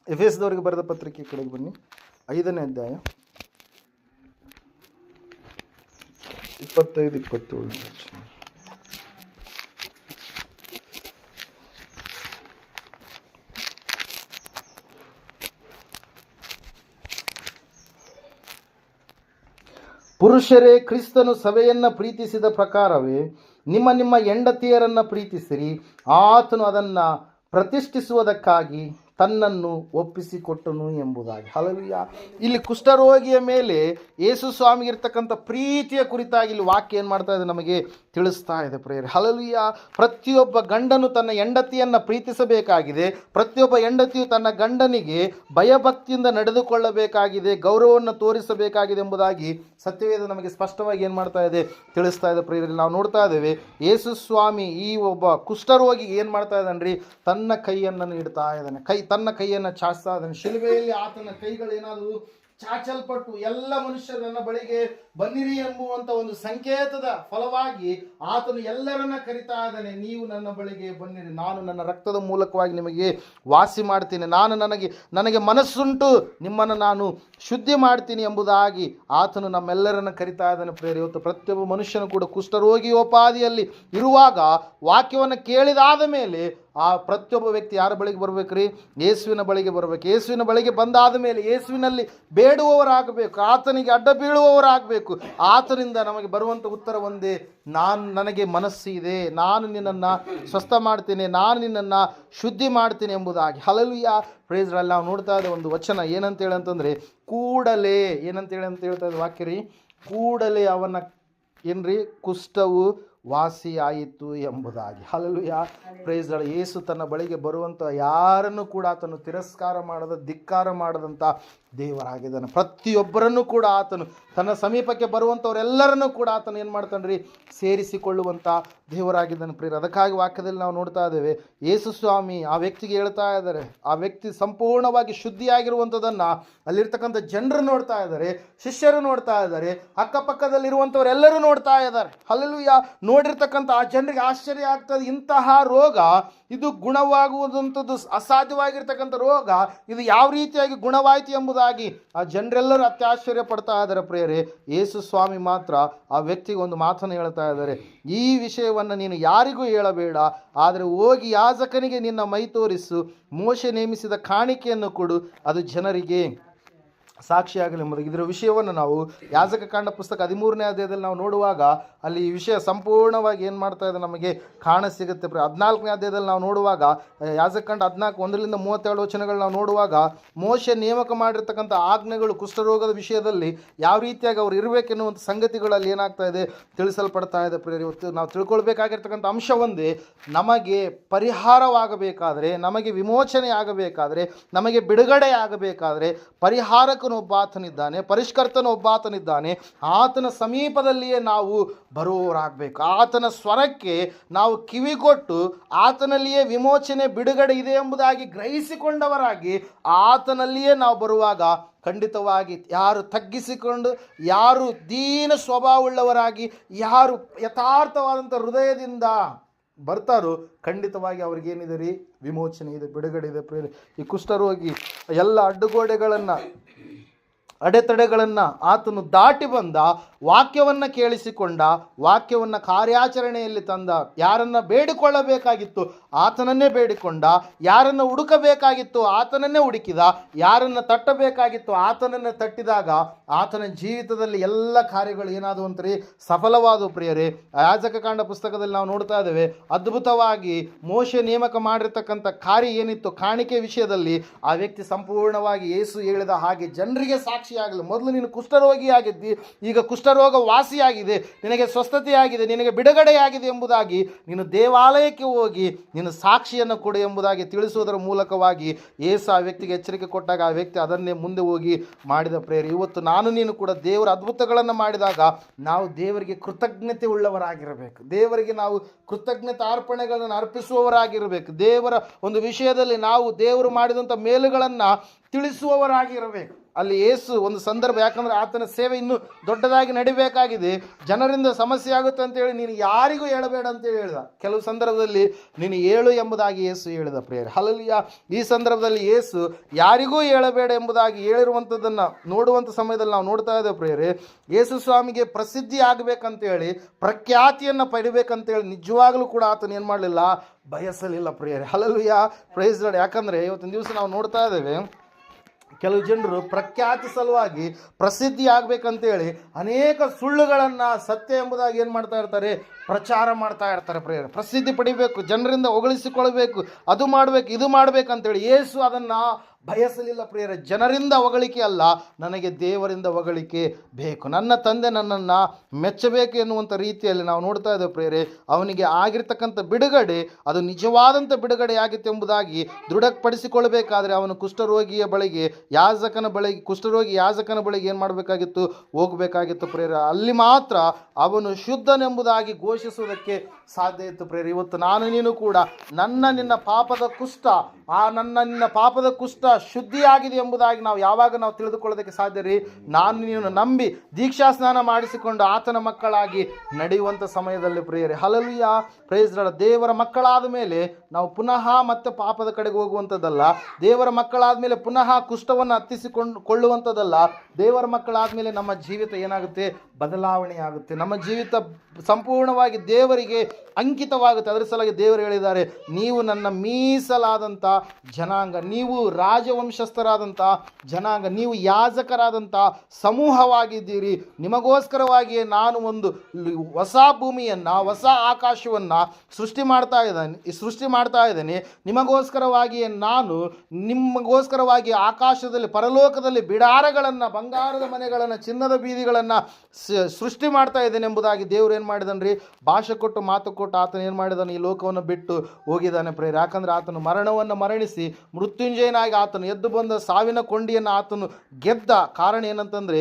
ಎಫ್ ದವರಿಗೆ ಬರೆದ ಪತ್ರಿಕೆ ಕಡೆಗೆ ಬನ್ನಿ. ಐದನೇ ಅಧ್ಯಾಯ. ಇಪ್ಪತ್ತೈದು, ಇಪ್ಪತ್ತೇಳು. ಪುರುಷರೇ, ಕ್ರಿಸ್ತನು ಸಭೆಯನ್ನ ಪ್ರೀತಿಸಿದ ಪ್ರಕಾರವೇ ನಿಮ್ಮ ನಿಮ್ಮ ಹೆಂಡತಿಯರನ್ನು ಪ್ರೀತಿಸಿರಿ. ಆತನು ಅದನ್ನು ಪ್ರತಿಷ್ಠಿಸುವುದಕ್ಕಾಗಿ ತನ್ನನ್ನು ಒಪ್ಪಿಸಿಕೊಟ್ಟನು ಎಂಬುದಾಗಿ. ಹಲವಿಯ ಇಲ್ಲಿ ಕುಷ್ಠರೋಗಿಯ ಮೇಲೆ ಯೇಸು ಸ್ವಾಮಿ ಇರ್ತಕ್ಕಂಥ ಪ್ರೀತಿಯ ಕುರಿತಾಗಿ ಇಲ್ಲಿ ವಾಕ್ಯ ಏನು ಮಾಡ್ತಾ ಇದೆ ನಮಗೆ? ತಿಳಿಸ್ತಾ ಇದೆ ಪ್ರೇಯರ್. ಹಲಲಿಯ ಪ್ರತಿಯೊಬ್ಬ ಗಂಡನು ತನ್ನ ಹೆಂಡತಿಯನ್ನು ಪ್ರೀತಿಸಬೇಕಾಗಿದೆ. ಪ್ರತಿಯೊಬ್ಬ ಹೆಂಡತಿಯು ತನ್ನ ಗಂಡನಿಗೆ ಭಯಭಕ್ತಿಯಿಂದ ನಡೆದುಕೊಳ್ಳಬೇಕಾಗಿದೆ, ಗೌರವವನ್ನು ತೋರಿಸಬೇಕಾಗಿದೆ ಎಂಬುದಾಗಿ ಸತ್ಯವೇದ ನಮಗೆ ಸ್ಪಷ್ಟವಾಗಿ ಏನು ಮಾಡ್ತಾ ಇದೆ, ತಿಳಿಸ್ತಾ ಇದೆ ಪ್ರಿಯರಲ್ಲಿ ನಾವು ನೋಡ್ತಾ ಇದ್ದೇವೆ ಯೇಸು ಸ್ವಾಮಿ ಈ ಒಬ್ಬ ಕುಷ್ಠರೋಗಿ ಏನು ಮಾಡ್ತಾ ಇದ್ದಾನೆ ತನ್ನ ಕೈಯನ್ನು ನೀಡ್ತಾ ಇದ್ದಾನೆ. ಕೈ, ತನ್ನ ಕೈಯನ್ನು ಚಾಚ್ತಾ ಇದ್ದಾನೆ. ಶಿಲುಬೆಯಲ್ಲಿ ಆತನ ಕೈಗಳೇನಾದರೂ ಚಾಚಲ್ಪಟ್ಟು ಎಲ್ಲ ಮನುಷ್ಯರನ್ನ ಬಳಿಗೆ ಬನ್ನಿರಿ ಎಂಬುವಂತ ಒಂದು ಸಂಕೇತದ ಫಲವಾಗಿ ಆತನು ಎಲ್ಲರನ್ನ ಕರಿತಾ ಇದ್ದಾನೆ. ನೀವು ನನ್ನ ಬಳಿಗೆ ಬನ್ನಿರಿ. ನಾನು ನನ್ನ ರಕ್ತದ ಮೂಲಕವಾಗಿ ನಿಮಗೆ ವಾಸಿ ಮಾಡ್ತೀನಿ. ನಾನು ನನಗೆ ನನಗೆ ಮನಸ್ಸುಂಟು. ನಿಮ್ಮನ್ನು ನಾನು ಶುದ್ಧಿ ಮಾಡ್ತೀನಿ ಎಂಬುದಾಗಿ ಆತನು ನಮ್ಮೆಲ್ಲರನ್ನ ಕರಿತಾ ಇದ್ದಾನೆ ಪ್ರೇರಿ ಇವತ್ತು ಪ್ರತಿಯೊಬ್ಬ ಮನುಷ್ಯನು ಕೂಡ ಕುಷ್ಠರೋಗಿಯೋಪಾದಿಯಲ್ಲಿ ಇರುವಾಗ ವಾಕ್ಯವನ್ನು ಕೇಳಿದಾದ ಮೇಲೆ ಆ ಪ್ರತಿಯೊಬ್ಬ ವ್ಯಕ್ತಿ ಯಾರ ಬಳಿಗೆ ಬರ್ಬೇಕ್ರಿ? ಯೇಸುವಿನ ಬಳಿಗೆ ಬರ್ಬೇಕು. ಯೇಸುವಿನ ಬಳಿಗೆ ಬಂದಾದ ಮೇಲೆ ಯೇಸುವಿನಲ್ಲಿ ಬೇಡುವವರಾಗಬೇಕು. ಆತನಿಗೆ ಅಡ್ಡ ಬೀಳುವವರಾಗಬೇಕು. ಆತನಿಂದ ನಮಗೆ ಬರುವಂಥ ಉತ್ತರ ಒಂದೇ. ನಾನು ನನಗೆ ಮನಸ್ಸು ಇದೆ. ನಾನು ನಿನ್ನನ್ನು ಸ್ವಸ್ಥ ಮಾಡ್ತೇನೆ. ನಾನು ನಿನ್ನನ್ನು ಶುದ್ಧಿ ಮಾಡ್ತೇನೆ ಎಂಬುದಾಗಿ. ಹಲಲುಯ ಪ್ರೇಜ್ರಲ್ಲಿ ನಾವು ನೋಡ್ತಾ ಇದ್ದ ಒಂದು ವಚನ ಏನಂತೇಳಿ ಅಂತಂದರೆ, ಕೂಡಲೇ, ಏನಂತೇಳಿ ಅಂತ ಹೇಳ್ತಾ ಇದ್ದ ವಾಕ್ಯ ರೀ? ಕೂಡಲೇ ಅವನ ಏನ್ರಿ? ಕುಷ್ಠವು ವಾಸಿಯಾಯಿತು ಎಂಬುದಾಗಿ. ಹಲಲುಯ ಪ್ರೈಸ್ಗಳ ಏಸು ತನ್ನ ಬಳಿಗೆ ಬರುವಂಥ ಯಾರನ್ನು ಕೂಡ ಆತನು ತಿರಸ್ಕಾರ ಮಾಡದ, ಧಿಕ್ಕಾರ ಮಾಡದಂಥ ದೇವರಾಗಿದ್ದಾನೆ. ಪ್ರತಿಯೊಬ್ಬರನ್ನು ಕೂಡ ಆತನು, ತನ್ನ ಸಮೀಪಕ್ಕೆ ಬರುವಂಥವರೆಲ್ಲರನ್ನೂ ಕೂಡ ಆತನು ಏನು ಮಾಡ್ತಾನೆ ರೀ ಸೇರಿಸಿಕೊಳ್ಳುವಂಥ ದೇವರಾಗಿದ್ದಾನೆ ಪ್ರಿಯರು. ಅದಕ್ಕಾಗಿ ವಾಕ್ಯದಲ್ಲಿ ನಾವು ನೋಡ್ತಾ ಇದ್ದೇವೆ, ಯೇಸು ಸ್ವಾಮಿ ಆ ವ್ಯಕ್ತಿಗೆ ಹೇಳ್ತಾ ಇದ್ದಾರೆ, ಆ ವ್ಯಕ್ತಿ ಸಂಪೂರ್ಣವಾಗಿ ಶುದ್ಧಿಯಾಗಿರುವಂಥದ್ದನ್ನು ಅಲ್ಲಿರ್ತಕ್ಕಂಥ ಜನರು ನೋಡ್ತಾ ಇದ್ದಾರೆ, ಶಿಷ್ಯರು ನೋಡ್ತಾ ಇದ್ದಾರೆ, ಅಕ್ಕಪಕ್ಕದಲ್ಲಿರುವಂಥವರೆಲ್ಲರೂ ನೋಡ್ತಾ ಇದ್ದಾರೆ. ಅಲ್ಲೆಲ್ಲೂ ನೋಡಿರ್ತಕ್ಕಂಥ ಆ ಜನರಿಗೆ ಆಶ್ಚರ್ಯ ಆಗ್ತದೆ. ಇಂತಹ ರೋಗ, ಇದು ಗುಣವಾಗುವುದಂಥದ್ದು ಅಸಾಧ್ಯವಾಗಿರ್ತಕ್ಕಂಥ ರೋಗ, ಇದು ಯಾವ ರೀತಿಯಾಗಿ ಗುಣವಾಯಿತು ಎಂಬುದಾಗಿ ಆ ಜನರೆಲ್ಲರೂ ಅತ್ಯಾಶ್ಚರ್ಯ ಪಡ್ತಾ ಇದ್ದಾರೆ ಪ್ರಿಯರೇ. ಯೇಸು ಸ್ವಾಮಿ ಮಾತ್ರ ಆ ವ್ಯಕ್ತಿಗೆ ಒಂದು ಮಾತನ್ನು ಹೇಳ್ತಾ ಇದ್ದಾರೆ. ಈ ವಿಷಯವನ್ನು ನೀನು ಯಾರಿಗೂ ಹೇಳಬೇಡ, ಆದರೆ ಹೋಗಿ ಯಾಜಕನಿಗೆ ನಿನ್ನ ಮೈ ತೋರಿಸು, ಮೋಶೆ ನೇಮಿಸಿದ ಕಾಣಿಕೆಯನ್ನು ಕೊಡು, ಅದು ಜನರಿಗೆ. ಸಾಕ್ಷಿಯಾಗಲಿ ಎಂಬುದು ಇದರ ವಿಷಯವನ್ನು ನಾವು ಯಾಜಕ ಕಾಂಡ ಪುಸ್ತಕ ಹದಿಮೂರನೇ ಅಧ್ಯಾಯದಲ್ಲಿ ನಾವು ನೋಡುವಾಗ ಅಲ್ಲಿ ಈ ವಿಷಯ ಸಂಪೂರ್ಣವಾಗಿ ಏನು ಮಾಡ್ತಾ ಇದೆ ನಮಗೆ ಕಾಣ ಸಿಗುತ್ತೆ. ಹದಿನಾಲ್ಕನೇ ಅಧ್ಯಾಯದಲ್ಲಿ ನಾವು ನೋಡುವಾಗ ಯಾಜಕ ಕಾಂಡ ಹದಿನಾಲ್ಕು, ಒಂದರಿಂದ ಮೂವತ್ತೆರಡು ವಚನಗಳು ನಾವು ನೋಡುವಾಗ, ಮೋಶ ನೇಮಕ ಮಾಡಿರ್ತಕ್ಕಂಥ ಆಜ್ಞೆಗಳು, ಕುಷ್ಠರೋಗದ ವಿಷಯದಲ್ಲಿ ಯಾವ ರೀತಿಯಾಗಿ ಅವ್ರು ಇರಬೇಕೆನ್ನುವಂಥ ಸಂಗತಿಗಳಲ್ಲಿ ಏನಾಗ್ತಾ ಇದೆ ತಿಳಿಸಲ್ಪಡ್ತಾ ಇದೆ. ಪ್ರೇರಿ ಇವತ್ತು ನಾವು ತಿಳ್ಕೊಳ್ಬೇಕಾಗಿರ್ತಕ್ಕಂಥ ಅಂಶ ಒಂದೇ ನಮಗೆ ಪರಿಹಾರವಾಗಬೇಕಾದರೆ, ನಮಗೆ ವಿಮೋಚನೆ ಆಗಬೇಕಾದರೆ ನಮಗೆ ಬಿಡುಗಡೆ ಆಗಬೇಕಾದರೆ ಪರಿಹಾರಕನು ಒಬ್ಬ ಆತನಿದ್ದಾನೆ ಪರಿಷ್ಕರ್ತನು ಒಬ್ಬ ಆತನಿದ್ದಾನೆ ಆತನ ಸಮೀಪದಲ್ಲಿಯೇ ನಾವು ಬರುವವರಾಗಬೇಕು ಆತನ ಸ್ವರಕ್ಕೆ ನಾವು ಕಿವಿಗೊಟ್ಟು ಆತನಲ್ಲಿಯೇ ವಿಮೋಚನೆ ಬಿಡುಗಡೆ ಇದೆ ಎಂಬುದಾಗಿ ಗ್ರಹಿಸಿಕೊಂಡವರಾಗಿ ಆತನಲ್ಲಿಯೇ ನಾವು ಬರುವಾಗ ಖಂಡಿತವಾಗಿ ಯಾರು ತಗ್ಗಿಸಿಕೊಂಡು, ಯಾರು ದೀನ ಸ್ವಭಾವವುಳ್ಳವರಾಗಿ, ಯಾರು ಯಥಾರ್ಥವಾದಂಥ ಹೃದಯದಿಂದ ಬರ್ತಾರೋ ಖಂಡಿತವಾಗಿ ಅವ್ರಿಗೇನಿದೆ ರೀ? ವಿಮೋಚನೆ ಇದೆ, ಬಿಡುಗಡೆ ಇದೆ. ಪ್ರೇರಿ ಈ ಕುಷ್ಠರೋಗಿ ಎಲ್ಲ ಅಡ್ಡುಗೋಡೆಗಳನ್ನು ಅಡೆತಡೆಗಳನ್ನು ಆತನು ದಾಟಿ ಬಂದ ವಾಕ್ಯವನ್ನು ಕೇಳಿಸಿಕೊಂಡ, ವಾಕ್ಯವನ್ನು ಕಾರ್ಯಾಚರಣೆಯಲ್ಲಿ ತಂದ, ಯಾರನ್ನು ಬೇಡಿಕೊಳ್ಳಬೇಕಾಗಿತ್ತು ಆತನನ್ನೇ ಬೇಡಿಕೊಂಡ, ಯಾರನ್ನು ಹುಡುಕಬೇಕಾಗಿತ್ತು ಆತನನ್ನೇ ಹುಡುಕಿದ, ಯಾರನ್ನು ತಟ್ಟಬೇಕಾಗಿತ್ತು ಆತನನ್ನೇ ತಟ್ಟಿದಾಗ ಆತನ ಜೀವಿತದಲ್ಲಿ ಎಲ್ಲ ಕಾರ್ಯಗಳು ಏನಾದವು ಅಂತರಿ ಸಫಲವಾದವು ಪ್ರಿಯರೇ. ಯಾಜಕ ಕಾಂಡ ಪುಸ್ತಕದಲ್ಲಿ ನಾವು ನೋಡ್ತಾ ಇದ್ದೇವೆ, ಅದ್ಭುತವಾಗಿ ಮೋಶೆ ನೇಮಕ ಮಾಡಿರ್ತಕ್ಕಂಥ ಕಾರ್ಯ ಏನಿತ್ತು ಕಾಣಿಕೆ ವಿಷಯದಲ್ಲಿ, ಆ ವ್ಯಕ್ತಿ ಸಂಪೂರ್ಣವಾಗಿ ಏಸು ಹೇಳಿದ ಹಾಗೆ ಜನರಿಗೆ ಸಾಕ್ಷಿಯಾಗಲು. ಮೊದಲು ನೀನು ಕುಷ್ಠರೋಗಿಯಾಗಿದ್ದಿ, ಈಗ ಕುಷ್ಠ ಕುಷ್ಠರೋಗ ವಾಸಿಯಾಗಿದೆ ನಿನಗೆ ಸ್ವಸ್ಥತೆಯಾಗಿದೆ, ನಿನಗೆ ಬಿಡುಗಡೆಯಾಗಿದೆ ಎಂಬುದಾಗಿ ನೀನು ದೇವಾಲಯಕ್ಕೆ ಹೋಗಿ ನೀನು ಸಾಕ್ಷಿಯನ್ನು ಕೊಡು ಎಂಬುದಾಗಿ ತಿಳಿಸುವುದರ ಮೂಲಕವಾಗಿ ಏಸು ಆ ವ್ಯಕ್ತಿಗೆ ಎಚ್ಚರಿಕೆ ಕೊಟ್ಟಾಗ ಆ ವ್ಯಕ್ತಿ ಅದನ್ನೇ ಮುಂದೆ ಹೋಗಿ ಮಾಡಿದ ಪ್ರೇಯರ್. ಇವತ್ತು ನಾನು ನೀನು ಕೂಡ ದೇವರ ಅದ್ಭುತಗಳನ್ನು ಮಾಡಿದಾಗ ನಾವು ದೇವರಿಗೆ ಕೃತಜ್ಞತೆ ಉಳ್ಳವರಾಗಿರಬೇಕು. ದೇವರಿಗೆ ನಾವು ಕೃತಜ್ಞತೆ ಅರ್ಪಣೆಗಳನ್ನು ಅರ್ಪಿಸುವವರಾಗಿರಬೇಕು. ದೇವರ ಒಂದು ವಿಷಯದಲ್ಲಿ ನಾವು ದೇವರು ಮಾಡಿದಂಥ ಮೇಲುಗಳನ್ನು ತಿಳಿಸುವವರಾಗಿರಬೇಕು. ಅಲ್ಲಿ ಏಸು ಒಂದು ಸಂದರ್ಭ, ಯಾಕಂದ್ರೆ ಆತನ ಸೇವೆ ಇನ್ನೂ ದೊಡ್ಡದಾಗಿ ನಡಿಬೇಕಾಗಿದೆ. ಜನರಿಂದ ಸಮಸ್ಯೆ ಆಗುತ್ತೆ ಅಂತೇಳಿ ನೀನು ಯಾರಿಗೂ ಹೇಳಬೇಡ ಅಂತೇಳಿ ಹೇಳಿದ. ಕೆಲವು ಸಂದರ್ಭದಲ್ಲಿ ನೀನು ಏಳು ಎಂಬುದಾಗಿ ಏಸು ಹೇಳಿದ ಪ್ರೇಯರ್. ಹಲಲಿಯ ಈ ಸಂದರ್ಭದಲ್ಲಿ ಏಸು ಯಾರಿಗೂ ಹೇಳಬೇಡ ಎಂಬುದಾಗಿ ಹೇಳಿರುವಂಥದ್ದನ್ನು ನೋಡುವಂಥ ಸಮಯದಲ್ಲಿ ನಾವು ನೋಡ್ತಾ ಇದ್ದೇವೆ ಪ್ರೇಯರೇ. ಯೇಸು ಸ್ವಾಮಿಗೆ ಪ್ರಸಿದ್ಧಿ ಆಗಬೇಕಂತೇಳಿ ಪ್ರಖ್ಯಾತಿಯನ್ನು ಪಡಿಬೇಕಂತೇಳಿ ನಿಜವಾಗಲೂ ಕೂಡ ಆತನ ಏನು ಮಾಡಲಿಲ್ಲ? ಬಯಸಲಿಲ್ಲ ಪ್ರೇಯರೇ. ಹಲಲಿಯ ಪ್ರೈಸ್ ಯಾಕಂದರೆ ಇವತ್ತಿನ ದಿವಸ ನಾವು ನೋಡ್ತಾ ಇದ್ದೇವೆ ಕೆಲವು ಜನರು ಪ್ರಖ್ಯಾತಿ ಸಲುವಾಗಿ ಪ್ರಸಿದ್ಧಿ ಆಗ್ಬೇಕಂತೇಳಿ ಅನೇಕ ಸುಳ್ಳುಗಳನ್ನು ಸತ್ಯ ಎಂಬುದಾಗಿ ಏನು ಮಾಡ್ತಾ ಇರ್ತಾರೆ? ಪ್ರಚಾರ ಮಾಡ್ತಾ ಇರ್ತಾರೆ ಪ್ರೇರಣೆ ಪ್ರಸಿದ್ಧಿ ಪಡಿಬೇಕು, ಜನರಿಂದ ಹೊಗಳಿಸಿಕೊಳ್ಬೇಕು ಅದು ಮಾಡಬೇಕು, ಇದು ಮಾಡಬೇಕಂತೇಳಿ ಏಸು ಅದನ್ನು ಬಯಸಲಿಲ್ಲ ಪ್ರಿಯರೇ, ಜನರಿಂದ ಹೊಗಳಿಕೆ ಅಲ್ಲ, ನನಗೆ ದೇವರಿಂದ ಹೊಗಳಿಕೆ ಬೇಕು. ನನ್ನ ತಂದೆ ನನ್ನನ್ನು ಮೆಚ್ಚಬೇಕು ಎನ್ನುವಂಥ ರೀತಿಯಲ್ಲಿ ನಾವು ನೋಡ್ತಾ ಇದ್ದೇವೆ ಪ್ರಿಯರೇ, ಅವನಿಗೆ ಆಗಿರ್ತಕ್ಕಂಥ ಬಿಡುಗಡೆ, ಅದು ನಿಜವಾದಂಥ ಬಿಡುಗಡೆ ಆಗಿತ್ತು ಎಂಬುದಾಗಿ ದೃಢಪಡಿಸಿಕೊಳ್ಬೇಕಾದ್ರೆ ಅವನು ಕುಷ್ಠರೋಗಿಯ ಬಳಿಗೆ, ಯಾಜಕನ ಬಳಿಗೆ, ಕುಷ್ಠರೋಗಿ ಯಾಜಕನ ಬಳಿಗೆ ಏನು ಮಾಡಬೇಕಾಗಿತ್ತು? ಹೋಗಬೇಕಾಗಿತ್ತು ಪ್ರೇರ ಅಲ್ಲಿ ಮಾತ್ರ ಅವನು ಶುದ್ಧನೆಂಬುದಾಗಿ ಘೋಷಿಸುವುದಕ್ಕೆ ಸಾಧ್ಯ ಇತ್ತು ಪ್ರೇರ ಇವತ್ತು ನಾನು ನೀನು ಕೂಡ ನನ್ನ ನಿನ್ನ ಪಾಪದ ಕುಷ್ಠ, ಆ ನನ್ನ ನಿನ್ನ ಪಾಪದ ಕುಷ್ಠ ಶುದ್ಧಿಯಾಗಿದೆ ಎಂಬುದಾಗಿ ನಾವು ಯಾವಾಗ ನಾವು ತಿಳಿದುಕೊಳ್ಳೋದಕ್ಕೆ ಸಾಧ್ಯ ರೀ? ನಾನು ನೀನು ನಂಬಿ ದೀಕ್ಷಾ ಸ್ನಾನ ಮಾಡಿಸಿಕೊಂಡು ಆತನ ಮಕ್ಕಳಾಗಿ ನಡೆಯುವಂಥ ಸಮಯದಲ್ಲಿ ಪ್ರೇಯರಿ. ಹಲಲಿಯ ಪ್ರೈಸ್ಗಳ ದೇವರ ಮಕ್ಕಳಾದ ಮೇಲೆ ನಾವು ಪುನಃ ಮತ್ತೆ ಪಾಪದ ಕಡೆಗೆ ಹೋಗುವಂಥದ್ದಲ್ಲ. ದೇವರ ಮಕ್ಕಳಾದ ಮೇಲೆ ಪುನಃ ಕುಷ್ಠವನ್ನು ಹತ್ತಿಸಿಕೊಂಡು ಕೊಳ್ಳುವಂಥದ್ದಲ್ಲ. ದೇವರ ಮಕ್ಕಳಾದ ಮೇಲೆ ನಮ್ಮ ಜೀವಿತ ಏನಾಗುತ್ತೆ? ಬದಲಾವಣೆ ಆಗುತ್ತೆ ನಮ್ಮ ಜೀವಿತ ಸಂಪೂರ್ಣವಾಗಿ ದೇವರಿಗೆ ಅಂಕಿತವಾಗುತ್ತೆ. ಅದರ ಸಲುವಾಗಿ ದೇವರು ಹೇಳಿದ್ದಾರೆ, ನೀವು ನನ್ನ ಮೀಸಲಾದಂಥ ಜನಾಂಗ, ನೀವು ರಾಜವಂಶಸ್ಥರಾದಂಥ ಜನಾಂಗ, ನೀವು ಯಾಜಕರಾದಂಥ ಸಮೂಹವಾಗಿದ್ದೀರಿ. ನಿಮಗೋಸ್ಕರವಾಗಿಯೇ ನಾನು ಒಂದು ಹೊಸ ಭೂಮಿಯನ್ನು, ಹೊಸ ಆಕಾಶವನ್ನು ಸೃಷ್ಟಿ ಮಾಡ್ತಾ ಇದ್ದಾನೆ, ಸೃಷ್ಟಿ ಮಾಡ್ತಾ ಇದ್ದೇನೆ. ನಿಮಗೋಸ್ಕರವಾಗಿಯೇ ನಾನು ನಿಮಗೋಸ್ಕರವಾಗಿ ಆಕಾಶದಲ್ಲಿ, ಪರಲೋಕದಲ್ಲಿ ಬಿಡಾರಗಳನ್ನು, ಬಂಗಾರದ ಮನೆಗಳನ್ನು, ಚಿನ್ನದ ಬೀದಿಗಳನ್ನು ಸೃಷ್ಟಿ ಮಾಡ್ತಾ ಇದ್ದೇನೆ ಎಂಬುದಾಗಿ ದೇವರು ಏನು ಮಾಡಿದನ್ರಿ? ಭಾಷೆ ಕೊಟ್ಟು, ಮಾತು ಕೊಟ್ಟು ಆತನ ಏನು ಮಾಡಿದಾನೆ? ಈ ಲೋಕವನ್ನು ಬಿಟ್ಟು ಹೋಗಿದ್ದಾನೆ ಪ್ರೇರ. ಯಾಕಂದ್ರೆ ಆತನು ಮರಣವನ್ನು ಮರಣಿಸಿ ಮೃತ್ಯುಂಜಯನಾಗಿ ಆತನು ಎದ್ದು ಬಂದ ಸಾವಿನ ಕೊಂಡಿಯನ್ನು ಆತನು ಗೆದ್ದ. ಕಾರಣ ಏನಂತಂದರೆ,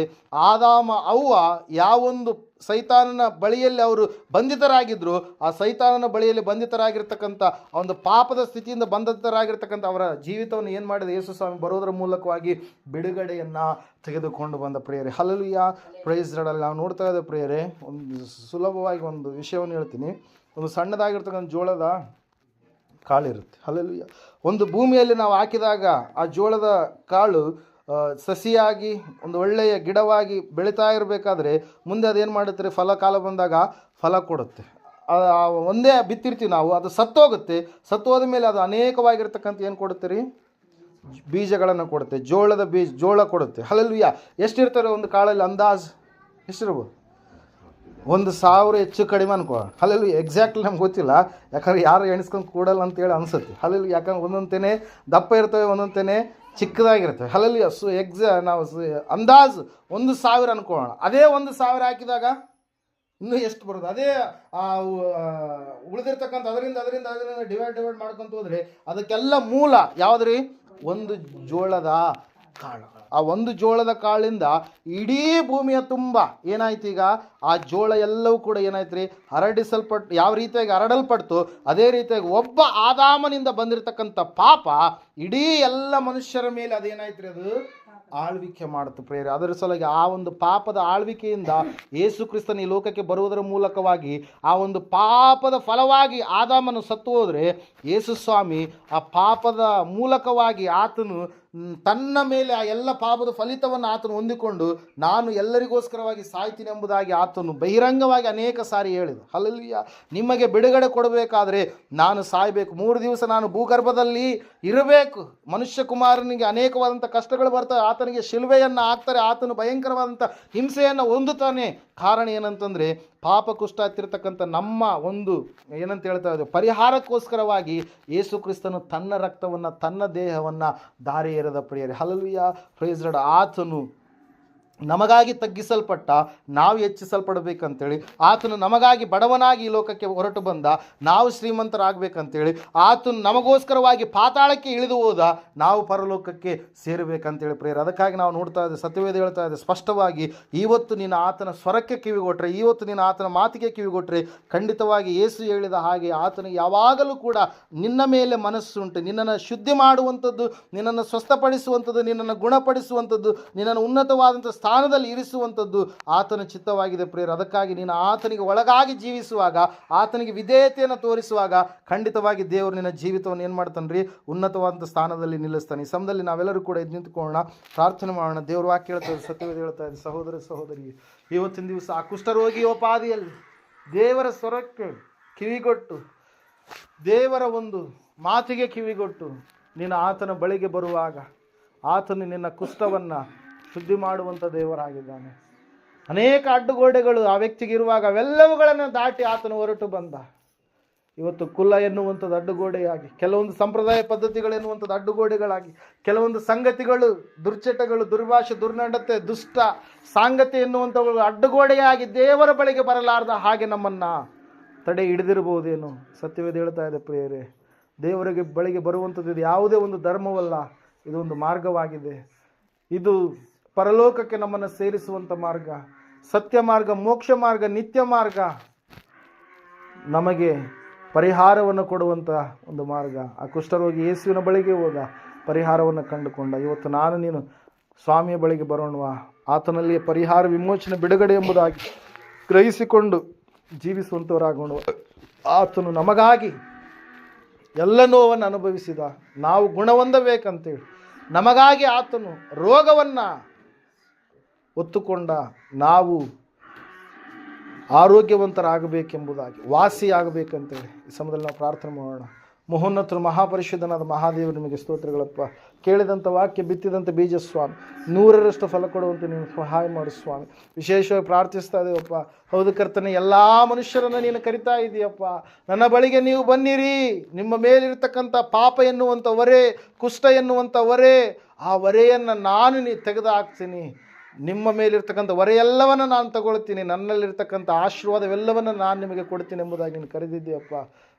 ಆದಾಮ ಅವ್ವ ಯಾವೊಂದು ಸೈತಾನನ ಬಳಿಯಲ್ಲಿ ಅವರು ಬಂಧಿತರಾಗಿದ್ದರು ಆ ಸೈತಾನನ ಬಳಿಯಲ್ಲಿ ಬಂಧಿತರಾಗಿರ್ತಕ್ಕಂಥ ಒಂದು ಪಾಪದ ಸ್ಥಿತಿಯಿಂದ ಬಂಧಿತರಾಗಿರ್ತಕ್ಕಂಥ ಅವರ ಜೀವಿತವನ್ನು ಏನು ಮಾಡಿದ ಯೇಸು ಸ್ವಾಮಿ ಬರೋದರ ಮೂಲಕವಾಗಿ ಬಿಡುಗಡೆಯನ್ನು ತೆಗೆದುಕೊಂಡು ಬಂದ ಪ್ರೇಯರೆ. ಹಲಲಿಯ ಪ್ರೈಸ್ ರಡಲ್ಲಿ ನಾವು ನೋಡ್ತಾ ಇದ್ದ ಪ್ರೇಯರೆ, ಒಂದು ಸುಲಭವಾಗಿ ಒಂದು ವಿಷಯವನ್ನು ಹೇಳ್ತೀನಿ. ಒಂದು ಸಣ್ಣದಾಗಿರ್ತಕ್ಕಂಥ ಜೋಳದ ಕಾಳಿರುತ್ತೆ. ಹಲಲಿಯ ಒಂದು ಭೂಮಿಯಲ್ಲಿ ನಾವು ಹಾಕಿದಾಗ ಆ ಜೋಳದ ಕಾಳು ಸಸಿಯಾಗಿ, ಒಂದು ಒಳ್ಳೆಯ ಗಿಡವಾಗಿ ಬೆಳೀತಾ ಇರಬೇಕಾದ್ರೆ ಮುಂದೆ ಅದೇನು ಮಾಡುತ್ತೆ ಫಲ ಕಾಲ ಬಂದಾಗ ಫಲ ಕೊಡುತ್ತೆ. ಒಂದೇ ಬಿತ್ತಿರ್ತೀವಿ ನಾವು, ಅದು ಸತ್ತೋಗುತ್ತೆ. ಸತ್ತೋದ ಮೇಲೆ ಅದು ಅನೇಕವಾಗಿರ್ತಕ್ಕಂಥ ಏನು ಕೊಡುತ್ತೆ ರೀ? ಬೀಜಗಳನ್ನು ಕೊಡುತ್ತೆ. ಜೋಳದ ಬೀಜ, ಜೋಳ ಕೊಡುತ್ತೆ. ಹಲಲ್ವಿಯ ಎಷ್ಟಿರ್ತಾರೆ ಒಂದು ಕಾಳಲ್ಲಿ ಅಂದಾಜು? ಎಷ್ಟಿರ್ಬೋದು? ಒಂದು ಸಾವಿರ ಹೆಚ್ಚು ಕಡಿಮೆ ಅನ್ಕೋ. ಅಲ್ಲಿ ಎಕ್ಸಾಕ್ಟ್ಲಿ ನಮ್ಗೆ ಗೊತ್ತಿಲ್ಲ. ಯಾಕಂದ್ರೆ ಯಾರು ಎಣಿಸ್ಕೊಂಡು ಕೂಡಲ್ಲ ಅಂತೇಳಿ ಅನ್ಸುತ್ತೆ. ಅಲ್ಲಿ ಯಾಕಂದ್ರೆ ಒಂದೊಂದೇನೆ ದಪ್ಪ ಇರ್ತವೆ ಒಂದೊಂದೇನೆ ಚಿಕ್ಕದಾಗಿರ್ತವೆ. ಹಲಲ್ಲಿ ಸು ಎಕ್ಸಾ ನಾವು ಅಂದಾಜು ಒಂದು ಸಾವಿರ ಅನ್ಕೋಣ. ಅದೇ ಒಂದು ಸಾವಿರ ಹಾಕಿದಾಗ ಇನ್ನೂ ಎಷ್ಟು ಬರುತ್ತೆ ಅದೇ ಆ, ಉಳಿದಿರ್ತಕ್ಕಂಥ ಅದರಿಂದ ಅದರಿಂದ ಅದರಿಂದ ಡಿವೈಡ್ ಡಿವೈಡ್ ಮಾಡ್ಕೊಂತ ಹೋದ್ರೆ ಅದಕ್ಕೆಲ್ಲ ಮೂಲ ಯಾವುದ್ರಿ? ಒಂದು ಜೋಳದ ಕಾಳು. ಆ ಒಂದು ಜೋಳದ ಕಾಳಿಂದ ಇಡೀ ಭೂಮಿಯ ತುಂಬ ಏನಾಯ್ತು ಈಗ? ಆ ಜೋಳ ಎಲ್ಲವೂ ಕೂಡ ಏನಾಯ್ತು ರೀ ಹರಡಿಸಲ್ಪಟ್ಟು ಯಾವ ರೀತಿಯಾಗಿ ಹರಡಲ್ಪಡ್ತು, ಅದೇ ರೀತಿಯಾಗಿ ಒಬ್ಬ ಆದಾಮನಿಂದ ಬಂದಿರತಕ್ಕಂಥ ಪಾಪ ಇಡೀ ಎಲ್ಲ ಮನುಷ್ಯರ ಮೇಲೆ ಅದೇನಾಯ್ತು ರೀ ಅದು? ಆಳ್ವಿಕೆ ಮಾಡುತ್ತೆ ಪ್ರೇರಿ ಅದರ ಸಲುವಾಗಿ ಆ ಒಂದು ಪಾಪದ ಆಳ್ವಿಕೆಯಿಂದ ಯೇಸು ಕ್ರಿಸ್ತನ ಈ ಲೋಕಕ್ಕೆ ಬರುವುದರ ಮೂಲಕವಾಗಿ ಆ ಒಂದು ಪಾಪದ ಫಲವಾಗಿ ಆದಾಮನು ಸತ್ತು ಹೋದರೆ ಯೇಸು ಸ್ವಾಮಿ ಆ ಪಾಪದ ಮೂಲಕವಾಗಿ ಆತನು ತನ್ನ ಮೇಲೆ ಆ ಎಲ್ಲ ಪಾಪದ ಫಲಿತವನ್ನು ಆತನು ಹೊಂದಿಕೊಂಡು ನಾನು ಎಲ್ಲರಿಗೋಸ್ಕರವಾಗಿ ಸಾಯ್ತೀನಿ ಎಂಬುದಾಗಿ ಆತನು ಬಹಿರಂಗವಾಗಿ ಅನೇಕ ಸಾರಿ ಹೇಳಿದ. ಅಲ್ಲಿಯ ನಿಮಗೆ ಬಿಡುಗಡೆ ಕೊಡಬೇಕಾದರೆ ನಾನು ಸಾಯಬೇಕು. ಮೂರು ದಿವಸ ನಾನು ಭೂಗರ್ಭದಲ್ಲಿ ಇರಬೇಕು. ಮನುಷ್ಯ ಕುಮಾರನಿಗೆ ಅನೇಕವಾದಂಥ ಕಷ್ಟಗಳು ಬರ್ತವೆ. ಆತನಿಗೆ ಶಿಲ್ವೆಯನ್ನು ಹಾಕ್ತಾರೆ. ಆತನು ಭಯಂಕರವಾದಂಥ ಹಿಂಸೆಯನ್ನು ಹೊಂದುತ್ತಾನೆ. ಕಾರಣ ಏನಂತಂದರೆ ಪಾಪ ಕುಷ್ಟ ನಮ್ಮ ಒಂದು ಏನಂತ ಹೇಳ್ತಾ ಇದ್ದೀವಿ ಪರಿಹಾರಕ್ಕೋಸ್ಕರವಾಗಿ ಯೇಸು ಕ್ರಿಸ್ತನು ತನ್ನ ರಕ್ತವನ್ನು, ತನ್ನ ದೇಹವನ್ನು ದಾರಿ ಎರೆದ ಪ್ರಿಯರೇ ಹಲಲಿಯ ಪ್ರೈಸ್ರಡ್ ಆತನು ನಮಗಾಗಿ ತಗ್ಗಿಸಲ್ಪಟ್ಟ, ನಾವು ಹೆಚ್ಚಿಸಲ್ಪಡಬೇಕಂತೇಳಿ, ಆತನು ನಮಗಾಗಿ ಬಡವನಾಗಿ ಈ ಲೋಕಕ್ಕೆ ಹೊರಟು ಬಂದ, ನಾವು ಶ್ರೀಮಂತರಾಗಬೇಕಂತೇಳಿ, ಆತನು ನಮಗೋಸ್ಕರವಾಗಿ ಪಾತಾಳಕ್ಕೆ ಇಳಿದು ಹೋದ, ನಾವು ಪರಲೋಕಕ್ಕೆ ಸೇರಬೇಕಂತೇಳಿ ಪ್ರೇರ ಅದಕ್ಕಾಗಿ ನಾವು ನೋಡ್ತಾ ಇದ್ದೆ ಸತ್ಯವೇದ ಹೇಳ್ತಾ ಇದೆ ಸ್ಪಷ್ಟವಾಗಿ ಇವತ್ತು ನೀನು ಆತನ ಸ್ವರಕ್ಕೆ ಕಿವಿಗೊಟ್ರೆ ಇವತ್ತು ನೀನು ಆತನ ಮಾತಿಗೆ ಕಿವಿಗೊಟ್ರೆ, ಖಂಡಿತವಾಗಿ ಏಸು ಹೇಳಿದ ಹಾಗೆ ಆತನು ಯಾವಾಗಲೂ ಕೂಡ ನಿನ್ನ ಮೇಲೆ ಮನಸ್ಸುಂಟು ನಿನ್ನನ್ನು ಶುದ್ಧಿ ಮಾಡುವಂಥದ್ದು, ನಿನ್ನನ್ನು ಸ್ವಸ್ಥಪಡಿಸುವಂಥದ್ದು, ನಿನ್ನನ್ನು ಗುಣಪಡಿಸುವಂಥದ್ದು, ನಿನ್ನನ್ನು ಉನ್ನತವಾದಂಥ ಸ್ಥಾನದಲ್ಲಿ ಇರಿಸುವಂಥದ್ದು ಆತನ ಚಿತ್ತವಾಗಿದೆ ಪ್ರೇರ ಅದಕ್ಕಾಗಿ ನೀನು ಆತನಿಗೆ ಒಳಗಾಗಿ ಜೀವಿಸುವಾಗ, ಆತನಿಗೆ ವಿಧೇಯತೆಯನ್ನು ತೋರಿಸುವಾಗ ಖಂಡಿತವಾಗಿ ದೇವರು ನಿನ್ನ ಜೀವಿತವನ್ನು ಏನು ಮಾಡ್ತಾನೆ ರೀ? ಉನ್ನತವಾದಂಥ ಸ್ಥಾನದಲ್ಲಿ ನಿಲ್ಲಿಸ್ತಾನೆ. ಈ ಸಮಯದಲ್ಲಿ ನಾವೆಲ್ಲರೂ ಕೂಡ ಇದು ನಿಂತುಕೊಳ್ಳೋಣ. ಪ್ರಾರ್ಥನೆ ಮಾಡೋಣ. ದೇವರು ವಾಕ್ಯ ಹೇಳ್ತಾ ಇದೆ ಸತ್ಯವೇದ ಹೇಳ್ತಾ ಇದೆ ಸಹೋದರ ಸಹೋದರಿ, ಇವತ್ತಿನ ದಿವಸ ಆ ಕುಷ್ಠರೋಗಿಯೋಪಾದಿಯಲ್ಲಿ ದೇವರ ಸ್ವರಕ್ಕೆ ಕಿವಿಗೊಟ್ಟು, ದೇವರ ಒಂದು ಮಾತಿಗೆ ಕಿವಿಗೊಟ್ಟು ನೀನು ಆತನ ಬಳಿಗೆ ಬರುವಾಗ ಆತನು ನಿನ್ನ ಕುಷ್ಠವನ್ನು ಶುದ್ಧಿ ಮಾಡುವಂಥ ದೇವರಾಗಿದ್ದಾನೆ. ಅನೇಕ ಅಡ್ಡುಗೋಡೆಗಳು ಆ ವ್ಯಕ್ತಿಗೆ ಇರುವಾಗ ಅವೆಲ್ಲವುಗಳನ್ನು ದಾಟಿ ಆತನು ಹೊರಟು ಬಂದ. ಇವತ್ತು ಕುಲ ಎನ್ನುವಂಥದ್ದು ಅಡ್ಡುಗೋಡೆಯಾಗಿ, ಕೆಲವೊಂದು ಸಂಪ್ರದಾಯ ಪದ್ಧತಿಗಳು ಎನ್ನುವಂಥದ್ದು ಅಡ್ಡುಗೋಡೆಗಳಾಗಿ, ಕೆಲವೊಂದು ಸಂಗತಿಗಳು ದುರ್ಚಟಗಳು, ದುರ್ಭಾಷೆ, ದುರ್ನಡತೆ, ದುಷ್ಟ, ಸಾಂಗತಿ ಎನ್ನುವಂಥವುಗಳು ಅಡ್ಡುಗೋಡೆಯಾಗಿ ದೇವರ ಬಳಿಗೆ ಬರಲಾರದ ಹಾಗೆ ನಮ್ಮನ್ನು ತಡೆ ಹಿಡಿದಿರಬಹುದೇನು ಸತ್ಯವೇದ ಹೇಳ್ತಾ ಇದೆ ಪ್ರಿಯರೇ. ದೇವರಿಗೆ ಬಳಿಗೆ ಬರುವಂಥದ್ದು ಇದು ಯಾವುದೇ ಒಂದು ಧರ್ಮವಲ್ಲ, ಇದು ಒಂದು ಮಾರ್ಗವಾಗಿದೆ. ಇದು ಪರಲೋಕಕ್ಕೆ ನಮ್ಮನ್ನು ಸೇರಿಸುವಂಥ ಮಾರ್ಗ, ಸತ್ಯ ಮಾರ್ಗ, ಮೋಕ್ಷ ಮಾರ್ಗ, ನಿತ್ಯ ಮಾರ್ಗ ನಮಗೆ ಪರಿಹಾರವನ್ನು ಕೊಡುವಂಥ ಒಂದು ಮಾರ್ಗ. ಆ ಕುಷ್ಠರೋಗಿ ಯೇಸುವಿನ ಬಳಿಗೆ ಹೋದ ಪರಿಹಾರವನ್ನು ಕಂಡುಕೊಂಡ. ಇವತ್ತು ನಾನು ನೀನು ಸ್ವಾಮಿಯ ಬಳಿಗೆ ಬರೋಣವಾ. ಆತನಲ್ಲಿ ಪರಿಹಾರ ವಿಮೋಚನೆ ಬಿಡುಗಡೆ ಎಂಬುದಾಗಿ ಗ್ರಹಿಸಿಕೊಂಡು ಜೀವಿಸುವಂಥವರಾಗೋಣ ಆತನು ನಮಗಾಗಿ ಎಲ್ಲ ನೋವನ್ನು ಅನುಭವಿಸಿದ. ನಾವು ಗುಣವೊಂದಬೇಕಂತೇಳಿ ನಮಗಾಗಿ ಆತನು ರೋಗವನ್ನು ಹೊತ್ತುಕೊಂಡ ನಾವು ಆರೋಗ್ಯವಂತರಾಗಬೇಕೆಂಬುದಾಗಿ, ವಾಸಿಯಾಗಬೇಕಂತೇಳಿ ಈ ಸಮಯದಲ್ಲಿ ನಾವು ಪ್ರಾರ್ಥನೆ ಮಾಡೋಣ. ಮಹೋನ್ನತರು, ಮಹಾಪರಿಶುದ್ಧನಾದ ಮಹಾದೇವರು, ನಿಮಗೆ ಸ್ತೋತ್ರಗಳಪ್ಪ. ಕೇಳಿದಂಥ ವಾಕ್ಯ, ಬಿತ್ತಿದಂಥ ಬೀಜ ಸ್ವಾಮಿ ನೂರರಷ್ಟು ಫಲ ಕೊಡುವಂತೆ ನೀನು ಸಹಾಯ ಮಾಡು ಸ್ವಾಮಿ. ವಿಶೇಷವಾಗಿ ಪ್ರಾರ್ಥಿಸ್ತಾ ಇದ್ದೇವಪ್ಪ ಹೌದು ಕರ್ತನೆ, ಎಲ್ಲ ಮನುಷ್ಯರನ್ನು ನೀನು ಕರಿತಾ ಇದೆಯಪ್ಪ. ನನ್ನ ಬಳಿಗೆ ನೀವು ಬನ್ನಿರಿ. ನಿಮ್ಮ ಮೇಲಿರ್ತಕ್ಕಂಥ ಪಾಪ ಎನ್ನುವಂಥ ಹೊರೆ ಕುಷ್ಠ ಎನ್ನುವಂಥ ಹೊರೆ ಆ ಹೊರೆಯನ್ನು ನಾನು ನೀ ತೆಗೆದು ಹಾಕ್ತೀನಿ. ನಿಮ್ಮ ಮೇಲಿರ್ತಕ್ಕಂಥ ಹೊರೆಯೆಲ್ಲವನ್ನು ನಾನು ತಗೊಳ್ತೀನಿ, ನನ್ನಲ್ಲಿರ್ತಕ್ಕಂಥ ಆಶೀರ್ವಾದವೆಲ್ಲವನ್ನು ನಾನು ನಿಮಗೆ ಕೊಡ್ತೀನಿ ಎಂಬುದಾಗಿ ನೀನು ಕರೆದಿದ್ದೀಯಪ್ಪ.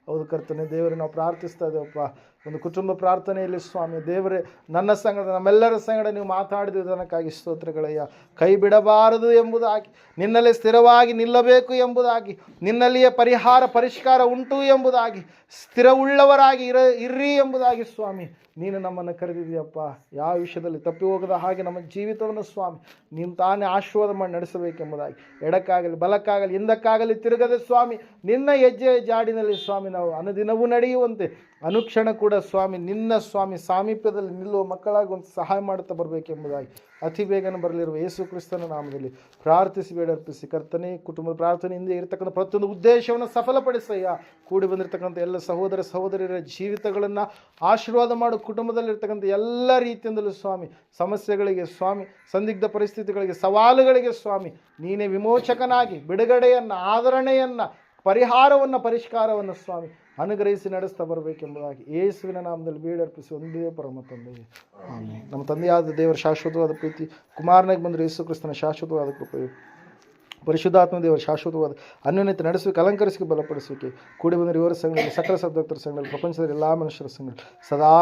ಹೌದು ಕರ್ತನೆ, ದೇವರೇ, ನಾವು ಪ್ರಾರ್ಥಿಸ್ತಾ ಇದ್ದೇವಪ್ಪ. ಒಂದು ಕುಟುಂಬ ಪ್ರಾರ್ಥನೆಯಲ್ಲಿ ಸ್ವಾಮಿ, ದೇವರೇ, ನನ್ನ ಸಂಗಡ, ನಮ್ಮೆಲ್ಲರ ಸಂಗಡ ನೀವು ಮಾತಾಡಿದಕ್ಕಾಗಿ ಸ್ತೋತ್ರಗಳಯ್ಯ. ಕೈ ಬಿಡಬಾರದು ಎಂಬುದಾಗಿ, ನಿನ್ನಲ್ಲೇ ಸ್ಥಿರವಾಗಿ ನಿಲ್ಲಬೇಕು ಎಂಬುದಾಗಿ, ನಿನ್ನಲ್ಲಿಯೇ ಪರಿಹಾರ, ಪರಿಷ್ಕಾರ ಉಂಟು ಎಂಬುದಾಗಿ, ಸ್ಥಿರವುಳ್ಳವರಾಗಿ ಇರ ಇರ್ರಿ ಎಂಬುದಾಗಿ ಸ್ವಾಮಿ. ನೀನು ನಮ್ಮನ್ನು ಕರೆದಿದೆಯಪ್ಪ ಯಾವ ವಿಷಯದಲ್ಲಿ ತಪ್ಪಿ ಹೋಗದ ಹಾಗೆ ನಮ್ಮ ಜೀವಿತವನ್ನು ಸ್ವಾಮಿ, ನೀನು ತಾನೇ ಆಶೀರ್ವಾದ ಮಾಡಿ ನಡೆಸಬೇಕೆಂಬುದಾಗಿ. ಎಡಕ್ಕಾಗಲಿ, ಬಲಕ್ಕಾಗಲಿ, ಹಿಂದಕ್ಕಾಗಲಿ ತಿರುಗದೆ ಸ್ವಾಮಿ, ನಿನ್ನ ಹೆಜ್ಜೆ ಜಾಡಿನಲ್ಲಿ ಸ್ವಾಮಿ, ನಾವು ಅನುದಿನವೂ ನಡೆಯುವಂತೆ. ಅನುಕ್ಷಣ ಕೂಡ ಸ್ವಾಮಿ, ನಿನ್ನ ಸ್ವಾಮಿ ಸಾಮೀಪ್ಯದಲ್ಲಿ ನಿಲ್ಲುವ ಮಕ್ಕಳಾಗಿ ಒಂದು ಸಹಾಯ ಮಾಡುತ್ತಾ ಬರಬೇಕೆಂಬುದಾಗಿ. ಅತಿ ಬೇಗನೆ ಬರಲಿರುವ ಯೇಸು ಕ್ರಿಸ್ತನ ನಾಮದಲ್ಲಿ ಪ್ರಾರ್ಥಿಸಿ ಬೇಡರ್ಪಿಸಿ ಕರ್ತನೆ, ಕುಟುಂಬದ ಪ್ರಾರ್ಥನೆಯಿಂದ ಇರತಕ್ಕಂಥ ಪ್ರತಿಯೊಂದು ಉದ್ದೇಶವನ್ನು ಸಫಲಪಡಿಸಯ್ಯ. ಕೂಡಿ ಬಂದಿರತಕ್ಕಂಥ ಎಲ್ಲ ಸಹೋದರ ಸಹೋದರಿಯರ ಜೀವಿತಗಳನ್ನು ಆಶೀರ್ವಾದ ಮಾಡು. ಕುಟುಂಬದಲ್ಲಿರ್ತಕ್ಕಂಥ ಎಲ್ಲ ರೀತಿಯಿಂದಲೂ ಸ್ವಾಮಿ, ಸಮಸ್ಯೆಗಳಿಗೆ ಸ್ವಾಮಿ, ಸಂದಿಗ್ಧ ಪರಿಸ್ಥಿತಿಗಳಿಗೆ ಸವಾಲುಗಳಿಗೆ ಸ್ವಾಮಿ, ನೀನೇ ವಿಮೋಚಕನಾಗಿ ಬಿಡುಗಡೆಯನ್ನು, ಆದರಣೆಯನ್ನು, ಪರಿಹಾರವನ್ನು, ಪರಿಷ್ಕಾರವನ್ನು ಸ್ವಾಮಿ ಅನುಗ್ರಹಿಸಿ ನಡೆಸ್ತಾ ಬರಬೇಕೆಂಬುದಾಗಿ ಯೇಸುವಿನ ನಾಮದಲ್ಲಿ ಬೀಡರ್ಪಿಸಿ ಒಂದೇ ಪರಮ ತಂದೆಯೇ. ನಮ್ಮ ತಂದೆಯಾದ ದೇವರ ಶಾಶ್ವತವಾದ ಪ್ರೀತಿ, ಕುಮಾರನಾಗಿ ಬಂದರೆ ಯೇಸು ಕ್ರಿಸ್ತನ ಶಾಶ್ವತವಾದ ಕೃಪೆಯು, ಪರಿಶುದ್ಧಾತ್ಮ ದೇವರ ಶಾಶ್ವತವಾದ ಅನ್ಯೋನ್ಯತೆ ನಡೆಸುವಿಕೆ ಅಲಂಕರಿಸಿ ಬಲಪಡಿಸುವಿಕೆ, ಕೂಡಿ ಬಂದರೆ ಇವರ ಸಂಘದಲ್ಲಿ ಸಕಲ ಸದ್ಭಕ್ತರ ಸಂಘದಲ್ಲಿ ಪ್ರಪಂಚದ ಎಲ್ಲ ಮನುಷ್ಯರ ಸಂಘದಲ್ಲಿ ಸದಾ